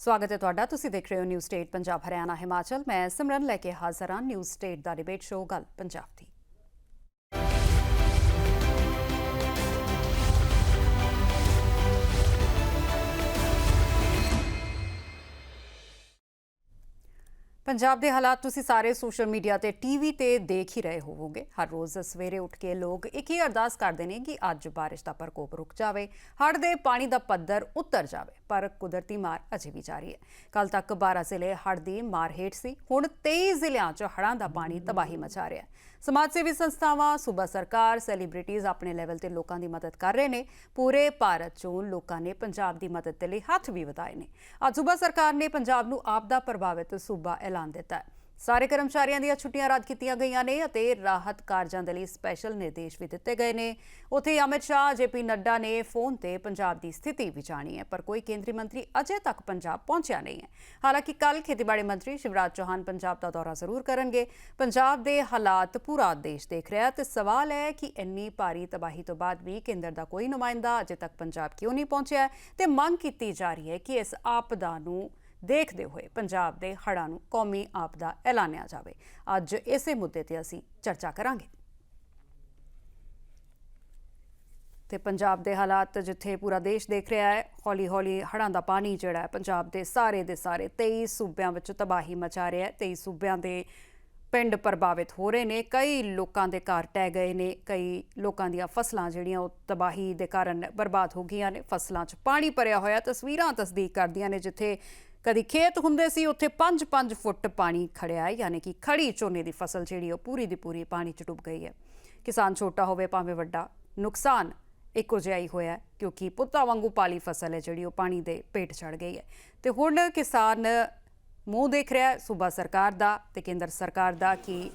ਸਵਾਗਤ ਹੈ ਤੁਹਾਡਾ। ਤੁਸੀਂ ਦੇਖ ਰਹੇ ਹੋ ਨਿਊਜ਼ ਸਟੇਟ ਪੰਜਾਬ, ਹਰਿਆਣਾ, ਹਿਮਾਚਲ। ਮੈਂ ਸਿਮਰਨ ਲੈ ਕੇ ਹਾਜ਼ਰ ਹਾਂ। ਨਿਊਜ਼ ਸਟੇਟ ਦਾ ਡਿਬੇਟ ਸ਼ੋਅ ਗੱਲ ਪੰਜਾਬ ਦੀ। ਪੰਜਾਬ ਦੇ ਹਾਲਾਤ ਤੁਸੀਂ ਸਾਰੇ ਸੋਸ਼ਲ ਮੀਡੀਆ ਤੇ ਟੀਵੀ ਤੇ ਦੇਖ ਹੀ ਰਹੇ ਹੋਵੋਗੇ। ਹਰ ਰੋਜ਼ ਸਵੇਰੇ ਉੱਠ ਕੇ ਲੋਕ ਇੱਕ ਹੀ ਅਰਦਾਸ ਕਰਦੇ ਨੇ ਕਿ ਅੱਜ ਬਾਰਿਸ਼ ਦਾ ਪ੍ਰਕੋਪ ਰੁਕ ਜਾਵੇ, ਹੜ੍ਹ ਦੇ ਪਾਣੀ ਦਾ ਪੱਧਰ ਉਤਰ ਜਾਵੇ, ਪਰ ਕੁਦਰਤੀ ਮਾਰ ਅਜੇ ਵੀ ਜਾਰੀ ਹੈ। ਕੱਲ ਤੱਕ 12 ਜ਼ਿਲ੍ਹੇ ਹੜ੍ਹ ਦੀ ਮਾਰ ਹੇਠ ਸੀ, ਹੁਣ 23 ਜ਼ਿਲ੍ਹਿਆਂ 'ਚ ਹੜ੍ਹਾਂ ਦਾ ਪਾਣੀ ਤਬਾਹੀ ਮਚਾ ਰਿਹਾ ਹੈ। ਸਮਾਜ ਸੇਵੀ ਸੰਸਥਾਵਾਂ, ਸੂਬਾ ਸਰਕਾਰ ਸੈਲੀਬ੍ਰਿਟੀਜ਼ ਆਪਣੇ ਲੈਵਲ ਤੇ ਲੋਕਾਂ ਦੀ ਮਦਦ ਕਰ ਰਹੇ ਨੇ। ਪੂਰੇ ਭਾਰਤ 'ਚੋਂ ਲੋਕਾਂ ਨੇ ਪੰਜਾਬ ਦੀ ਮਦਦ ਦੇ ਲਈ ਹੱਥ ਵੀ ਵਧਾਏ ਨੇ। ਅੱਜ ਸੂਬਾ ਸਰਕਾਰ ਨੇ ਪੰਜਾਬ ਨੂੰ ਆਪਦਾ ਪ੍ਰਭਾਵਿਤ ਸੂਬਾ ਐਲਾਨ ਦਿੱਤਾ ਹੈ। ਸਾਰੇ ਕਰਮਚਾਰੀਆਂ ਦੀਆਂ ਛੁੱਟੀਆਂ ਰੱਦ ਕੀਤੀਆਂ ਗਈਆਂ ਨੇ ਅਤੇ ਰਾਹਤ ਕਾਰਜਾਂ ਦੇ ਲਈ ਸਪੈਸ਼ਲ ਨਿਰਦੇਸ਼ ਵੀ ਦਿੱਤੇ ਗਏ ਨੇ। ਉੱਥੇ ਅਮਿਤ ਸ਼ਾਹ, ਜੇਪੀ ਨੱਡਾ ਨੇ ਫੋਨ ਤੇ ਪੰਜਾਬ ਦੀ ਸਥਿਤੀ ਵੀ ਜਾਣੀ ਹੈ, ਪਰ ਕੋਈ ਕੇਂਦਰੀ ਮੰਤਰੀ ਅਜੇ ਤੱਕ ਪੰਜਾਬ ਪਹੁੰਚਿਆ ਨਹੀਂ ਹੈ। ਹਾਲਾਂਕਿ ਕੱਲ ਖੇਤੀਬਾੜੀ ਮੰਤਰੀ ਸ਼ਿਵਰਾਜ ਚੌਹਾਨ ਪੰਜਾਬ ਦਾ ਦੌਰਾ ਜ਼ਰੂਰ ਕਰਨਗੇ। ਪੰਜਾਬ ਦੇ ਹਾਲਾਤ ਪੂਰਾ ਦੇਸ਼ ਦੇਖ ਰਿਹਾ ਹੈ ਤੇ ਸਵਾਲ ਹੈ ਕਿ ਇੰਨੀ ਭਾਰੀ ਤਬਾਹੀ ਤੋਂ ਬਾਅਦ ਵੀ ਕੇਂਦਰ ਦਾ ਕੋਈ ਨੁਮਾਇੰਦਾ ਅਜੇ ਤੱਕ ਪੰਜਾਬ ਕਿਉਂ ਨਹੀਂ ਪਹੁੰਚਿਆ ਹੈ ਤੇ ਮੰਗ ਕੀਤੀ ਜਾ ਰਹੀ ਹੈ ਕਿ ਇਸ ਆਪਦਾ ਨੂੰ ਦੇਖਦੇ ਹੋਏ ਪੰਜਾਬ ਦੇ ਹੜ੍ਹਾਂ ਨੂੰ ਕੌਮੀ ਆਪਦਾ ਐਲਾਨਿਆ ਜਾਵੇ। ਅੱਜ ਇਸੇ ਮੁੱਦੇ ਤੇ ਅਸੀਂ ਚਰਚਾ ਕਰਾਂਗੇ। ਤੇ ਪੰਜਾਬ ਦੇ ਹਾਲਾਤ ਜਿੱਥੇ ਪੂਰਾ ਦੇਸ਼ ਦੇਖ ਰਿਹਾ ਹੈ ਹੌਲੀ ਹੌਲੀ ਹੜ੍ਹਾਂ ਦਾ ਪਾਣੀ ਜਿਹੜਾ ਹੈ, ਪੰਜਾਬ ਦੇ ਸਾਰੇ ਦੇ ਸਾਰੇ 23 ਸੂਬਿਆਂ ਵਿੱਚ ਤਬਾਹੀ ਮਚਾ ਰਿਹਾ ਹੈ। 23 ਸੂਬਿਆਂ ਦੇ ਪਿੰਡ ਪ੍ਰਭਾਵਿਤ ਹੋ ਰਹੇ ਨੇ, ਕਈ ਲੋਕਾਂ ਦੇ ਘਰ ਟਹਿ ਗਏ ਨੇ, ਕਈ ਲੋਕਾਂ ਦੀਆਂ ਫਸਲਾਂ ਜਿਹੜੀਆਂ ਉਹ ਤਬਾਹੀ ਦੇ ਕਾਰਨ ਬਰਬਾਦ ਹੋ ਗਈਆਂ ਨੇ। ਫਸਲਾਂ 'ਚ ਪਾਣੀ ਭਰਿਆ ਹੋਇਆ, ਤਸਵੀਰਾਂ ਤਸਦੀਕ ਕਰਦੀਆਂ ਨੇ ਜਿੱਥੇ ਕਦੀ ਖੇਤ ਹੁੰਦੇ ਸੀ, ਉੱਥੇ 5-5 ਫੁੱਟ ਪਾਣੀ ਖੜਿਆ ਹੈ, ਯਾਨੀ ਕਿ ਖੜੀ ਝੋਨੇ ਦੀ ਫਸਲ ਜਿਹੜੀ ਉਹ ਪੂਰੀ ਦੀ ਪੂਰੀ ਪਾਣੀ 'ਚ ਡੁੱਬ ਗਈ ਹੈ। ਕਿਸਾਨ ਛੋਟਾ ਹੋਵੇ, ਭਾਵੇਂ ਵੱਡਾ, ਨੁਕਸਾਨ ਇੱਕੋ ਜਿਹਾ ਹੀ ਹੋਇਆ ਕਿਉਂਕਿ ਪੁੱਤਾਂ ਵਾਂਗੂ ਪਾਲੀ ਫਸਲ ਹੈ ਜਿਹੜੀ, ਉਹ ਪਾਣੀ ਦੇ ਪੇਟ ਚੜ ਗਈ ਹੈ। ਤੇ ਹੁਣ ਕਿਸਾਨ ਮੂੰਹ ਦੇਖ ਰਿਹਾ ਹੈ, ਸੂਬਾ ਸਰਕਾਰ ਦਾ ਤੇ ਕੇਂਦਰ ਸਰਕਾਰ ਦਾ ਕਿ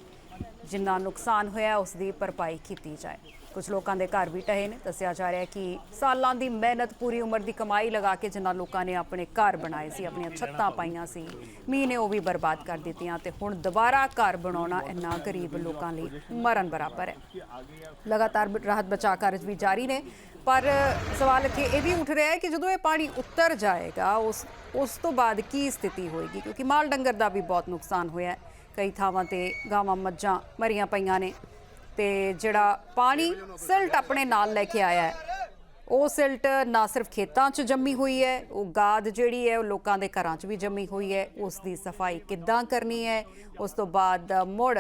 ਜਿੰਨਾ ਨੁਕਸਾਨ ਹੋਇਆ, ਉਸ ਦੀ ਭਰਪਾਈ ਕੀਤੀ ਜਾਏ। ਕੁਝ ਲੋਕਾਂ ਦੇ ਘਰ ਵੀ ਟਹੇ ਨੇ। ਦੱਸਿਆ ਜਾ ਰਿਹਾ ਹੈ ਕਿ ਸਾਲਾਂ ਦੀ ਮਿਹਨਤ, ਪੂਰੀ ਉਮਰ ਦੀ ਕਮਾਈ ਲਗਾ ਕੇ ਜਿਨ੍ਹਾਂ ਲੋਕਾਂ ਨੇ ਆਪਣੇ ਘਰ ਬਣਾਏ ਸੀ, ਆਪਣੀਆਂ ਛੱਤਾਂ ਪਾਈਆਂ ਸੀ, ਮੀਂਹ ਨੇ ਉਹ ਵੀ ਬਰਬਾਦ ਕਰ ਦਿੱਤੀਆਂ ਤੇ ਹੁਣ ਦੁਬਾਰਾ ਘਰ ਬਣਾਉਣਾ ਇੰਨਾ ਗਰੀਬ ਲੋਕਾਂ ਲਈ ਮਰਨ ਬਰਾਬਰ ਹੈ। ਲਗਾਤਾਰ ਰਾਹਤ ਬਚਾਅ ਕਾਰਜ ਵੀ ਜਾਰੀ ਨੇ, ਪਰ ਸਵਾਲ ਇੱਥੇ ਇਹ ਵੀ ਉੱਠ ਰਿਹਾ ਹੈ ਕਿ ਜਦੋਂ ਇਹ ਪਾਣੀ ਉੱਤਰ ਜਾਏਗਾ, ਉਸ ਉਸ ਤੋਂ ਬਾਅਦ ਕੀ ਸਥਿਤੀ ਹੋਏਗੀ? ਕਿਉਂਕਿ ਮਾਲ ਡੰਗਰ ਦਾ ਵੀ ਬਹੁਤ ਨੁਕਸਾਨ ਹੋਇਆ ਹੈ। ਕਈ ਥਾਵਾਂ ਤੇ ਗਾਵਾਂ ਮੱਝਾਂ ਮਰੀਆਂ ਪਈਆਂ ਨੇ। ਤੇ ਜਿਹੜਾ ਪਾਣੀ ਸਿਲਟ ਆਪਣੇ ਨਾਲ ਲੈ ਕੇ ਆਇਆ ਹੈ। ਉਹ ਸਿਲਟ ਨਾ ਸਿਰਫ ਖੇਤਾਂ 'ਚ ਜੰਮੀ ਹੋਈ ਹੈ, ਉਹ ਗਾਦ ਜਿਹੜੀ ਹੈ ਉਹ ਲੋਕਾਂ ਦੇ ਘਰਾਂ 'ਚ ਵੀ ਜੰਮੀ ਹੋਈ ਹੈ। ਉਸ ਦੀ ਸਫ਼ਾਈ ਕਿੱਦਾਂ ਕਰਨੀ ਹੈ, ਉਸ ਤੋਂ ਬਾਅਦ ਮੁੜ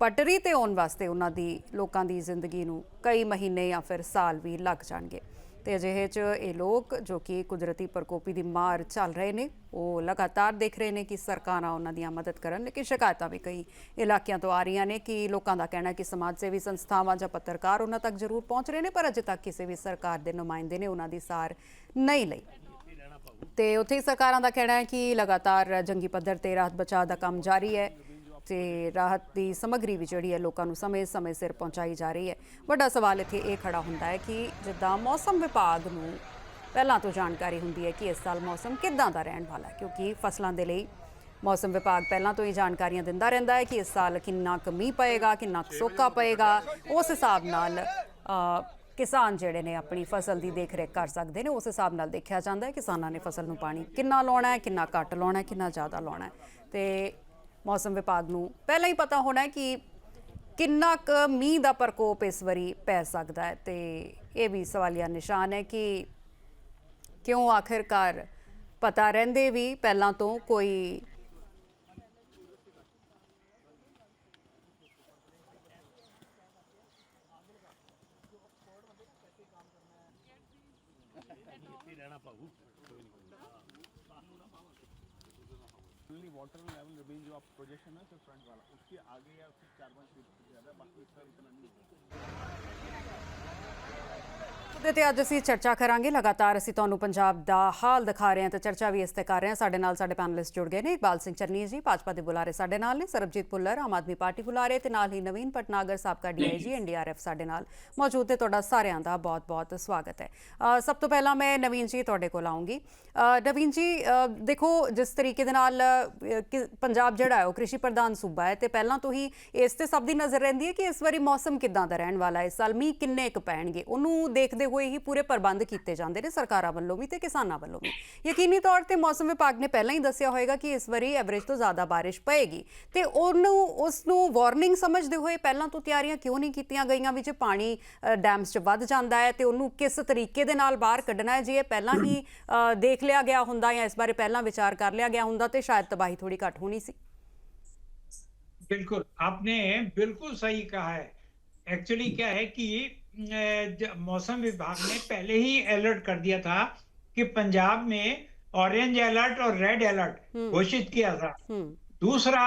ਪਟਰੀ ਤੇ ਆਉਣ ਵਾਸਤੇ ਉਹਨਾਂ ਦੀ ਲੋਕਾਂ ਦੀ ਜ਼ਿੰਦਗੀ ਨੂੰ ਕਈ ਮਹੀਨੇ ਜਾਂ ਫਿਰ ਸਾਲ ਵੀ ਲੱਗ ਜਾਣਗੇ। ਤੇ ਅਜਿਹੇ 'ਚ ਇਹ ਲੋਕ ਜੋ ਕਿ ਕੁਦਰਤੀ ਪ੍ਰਕੋਪੀ ਦੀ ਮਾਰ ਚੱਲ ਰਹੇ ਨੇ, ਉਹ ਲਗਾਤਾਰ ਦੇਖ ਰਹੇ ਨੇ ਕਿ ਸਰਕਾਰਾਂ ਉਹਨਾਂ ਦੀਆਂ ਮਦਦ ਕਰਨ, ਲੇਕਿਨ ਸ਼ਿਕਾਇਤਾਂ ਵੀ ਕਈ ਇਲਾਕਿਆਂ ਤੋਂ ਆ ਰਹੀਆਂ ਨੇ ਕਿ ਲੋਕਾਂ ਦਾ ਕਹਿਣਾ ਕਿ ਸਮਾਜ ਸੇਵੀ ਸੰਸਥਾਵਾਂ ਜਾਂ ਪੱਤਰਕਾਰ ਉਹਨਾਂ ਤੱਕ ਜ਼ਰੂਰ ਪਹੁੰਚ ਰਹੇ ਨੇ, ਪਰ ਅਜੇ ਤੱਕ ਕਿਸੇ ਵੀ ਸਰਕਾਰ ਦੇ ਨੁਮਾਇੰਦੇ ਨੇ ਉਹਨਾਂ ਦੀ ਸਾਰ ਨਹੀਂ ਲਈ। ਤੇ ਉੱਥੇ ਹੀ ਸਰਕਾਰਾਂ ਦਾ ਕਹਿਣਾ ਹੈ ਕਿ ਲਗਾਤਾਰ ਜੰਗੀ ਪੱਧਰ ਤੇ ਰਾਹਤ ਬਚਾਅ ਦਾ ਕੰਮ ਜਾਰੀ ਹੈ। ਤੇ ਰਾਹਤ ਦੀ ਸਮੱਗਰੀ ਵੀ ਜਿਹੜੀ ਹੈ ਲੋਕਾਂ ਨੂੰ ਸਮੇਂ-ਸਮੇਂ ਸਿਰ ਪਹੁੰਚਾਈ ਜਾ ਰਹੀ ਹੈ। ਵੱਡਾ ਸਵਾਲ ਇੱਥੇ ਇਹ ਖੜਾ ਹੁੰਦਾ ਹੈ ਕਿ ਜਿੱਦਾਂ ਮੌਸਮ ਵਿਭਾਗ ਨੂੰ ਪਹਿਲਾਂ ਤੋਂ ਜਾਣਕਾਰੀ ਹੁੰਦੀ ਹੈ ਕਿ ਇਸ ਸਾਲ ਮੌਸਮ ਕਿੱਦਾਂ ਦਾ ਰਹਿਣ ਵਾਲਾ ਹੈ, ਕਿਉਂਕਿ ਫਸਲਾਂ ਦੇ ਲਈ ਮੌਸਮ ਵਿਭਾਗ ਪਹਿਲਾਂ ਤੋਂ ਹੀ ਜਾਣਕਾਰੀਆਂ ਦਿੰਦਾ ਰਹਿੰਦਾ ਹੈ ਕਿ ਇਸ ਸਾਲ ਕਿੰਨਾ ਕਮੀ ਪਏਗਾ, ਕਿੰਨਾ ਕੁ ਸੋਕਾ ਪਏਗਾ। ਉਸ ਹਿਸਾਬ ਨਾਲ ਕਿਸਾਨ ਜਿਹੜੇ ਨੇ ਆਪਣੀ ਫਸਲ ਦੀ ਦੇਖਰੇਖ ਕਰ ਸਕਦੇ ਨੇ। ਉਸ ਹਿਸਾਬ ਨਾਲ ਦੇਖਿਆ ਜਾਂਦਾ ਹੈ ਕਿਸਾਨਾਂ ਨੇ ਫਸਲ ਨੂੰ ਪਾਣੀ ਕਿੰਨਾ ਲਾਉਣਾ ਹੈ, ਕਿੰਨਾ ਘੱਟ ਲਾਉਣਾ ਹੈ, ਕਿੰਨਾ ਜ਼ਿਆਦਾ ਲਾਉਣਾ ਹੈ। ਤੇ ਮੌਸਮ ਵਿਭਾਗ ਨੂੰ। ਪਹਿਲਾਂ ਹੀ ਪਤਾ ਹੋਣਾ ਕਿ ਕਿੰਨਾ ਕੁ ਮੀਂਹ ਦਾ ਪ੍ਰਕੋਪ ਇਸ ਵਾਰੀ ਪੈ ਸਕਦਾ ਹੈ ਤੇ ਇਹ ਵੀ ਸਵਾਲੀਆ ਨਿਸ਼ਾਨ ਹੈ ਕਿ ਕਿਉਂ ਆਖਿਰਕਾਰ ਪਤਾ ਰਹਿੰਦੇ ਵੀ ਪਹਿਲਾਂ ਤੋਂ ਕੋਈ ਮੁੱਦੇ ਤੇ ਅੱਜ ਅਸੀਂ ਚਰਚਾ ਕਰਾਂਗੇ। ਲਗਾਤਾਰ ਅਸੀਂ ਤੁਹਾਨੂੰ ਪੰਜਾਬ ਦਾ ਹਾਲ ਦਿਖਾ ਰਹੇ ਹਾਂ ਤੇ ਚਰਚਾ ਵੀ ਇਸ ਤੇ ਕਰ ਰਹੇ ਹਾਂ। ਸਾਡੇ ਨਾਲ ਸਾਡੇ ਪੈਨਲਿਸਟ ਜੁੜ ਗਏ ਨੇ ਇਕਬਾਲ ਸਿੰਘ ਚਰਨੀ ਜੀ ਭਾਜਪਾ ਦੇ ਬੁਲਾਰੇ ਸਾਡੇ ਨਾਲ ਨੇ ਸਰਬਜੀਤ ਪੁੱਲਰ ਆਮ ਆਦਮੀ ਪਾਰਟੀ ਬੁਲਾਰੇ ਤੇ ਨਾਲ ਹੀ ਨਵੀਨ ਪਟਨਾਗਰ ਸਾਬਕਾ ਡੀਆਈਜੀ ਐਨਡੀਆਰਐਫ ਸਾਡੇ ਨਾਲ ਮੌਜੂਦ ਤੇ ਤੁਹਾਡਾ ਸਾਰਿਆਂ ਦਾ ਬਹੁਤ-ਬਹੁਤ ਸਵਾਗਤ ਹੈ। ਸਭ ਤੋਂ ਪਹਿਲਾਂ ਮੈਂ ਨਵੀਨ ਜੀ ਤੁਹਾਡੇ ਕੋਲ ਆਉਂਗੀ ਨਵੀਨ ਜੀ ਦੇਖੋ ਜਿਸ ਤਰੀਕੇ ਦੇ ਨਾਲ ਪੰਜਾਬ ਜਿਹੜਾ ਹੈ ਉਹ ਕ੍ਰਿਸ਼ੀ ਪ੍ਰਧਾਨ ਸੂਬਾ ਹੈ ਤੇ ਪਹਿਲਾਂ ਤੋਂ ਹੀ ਇਸ ਤੇ ਸਭ ਦੀ ਨਜ਼ਰ ਰਹਿੰਦੀ ਹੈ ਕਿ ਇਸ ਵਾਰੀ ਮੌਸਮ ਕਿੱਦਾਂ ਦਾ ਰਹਿਣ ਵਾਲਾ ਹੈ? ਇਸ ਸਾਲ ਮੀਂਹ ਕਿੰਨੇ ਕੁ ਪੈਣਗੇ? ਉਹਨੂੰ ਦੇਖਦੇ ਸਗੋਂ ਇਹੀ ਪੂਰੇ ਪ੍ਰਬੰਧ ਕੀਤੇ ਜਾਂਦੇ ਨੇ ਸਰਕਾਰਾਂ ਵੱਲੋਂ ਵੀ ਤੇ ਕਿਸਾਨਾਂ ਵੱਲੋਂ ਵੀ। ਯਕੀਨੀ ਤੌਰ ਤੇ ਮੌਸਮ ਵਿਭਾਗ ਨੇ ਪਹਿਲਾਂ ਹੀ ਦੱਸਿਆ ਹੋਵੇਗਾ ਕਿ ਇਸ ਵਾਰੀ ਐਵਰੇਜ ਤੋਂ ਜ਼ਿਆਦਾ بارش ਪਏਗੀ ਤੇ ਉਹਨੂੰ ਉਸ ਨੂੰ ਵਾਰਨਿੰਗ ਸਮਝਦੇ ਹੋਏ ਪਹਿਲਾਂ ਤੋਂ ਤਿਆਰੀਆਂ ਕਿਉਂ ਨਹੀਂ ਕੀਤੀਆਂ ਗਈਆਂ ਵਿੱਚ ਪਾਣੀ ਡੈਮਸ 'ਚ ਵੱਧ ਜਾਂਦਾ ਹੈ ਤੇ ਉਹਨੂੰ ਕਿਸ ਤਰੀਕੇ ਦੇ ਨਾਲ ਬਾਹਰ ਕੱਢਣਾ ਹੈ? ਜੇ ਇਹ ਪਹਿਲਾਂ ਹੀ ਦੇਖ ਲਿਆ ਗਿਆ ਹੁੰਦਾ ਜਾਂ ਇਸ ਬਾਰੇ ਪਹਿਲਾਂ ਵਿਚਾਰ ਕਰ ਲਿਆ ਗਿਆ ਹੁੰਦਾ ਤੇ ਸ਼ਾਇਦ ਤਬਾਹੀ ਥੋੜੀ ਘੱਟ ਹੋਣੀ ਸੀ। ਬਿਲਕੁਲ आपने बिल्कुल सही कहा है एक्चुअली क्या है कि मौसम विभाग ने पहले ही अलर्ट कर दिया था कि पंजाब में ऑरेंज अलर्ट और रेड अलर्ट हम्म। घोषित किया था। हम्म। दूसरा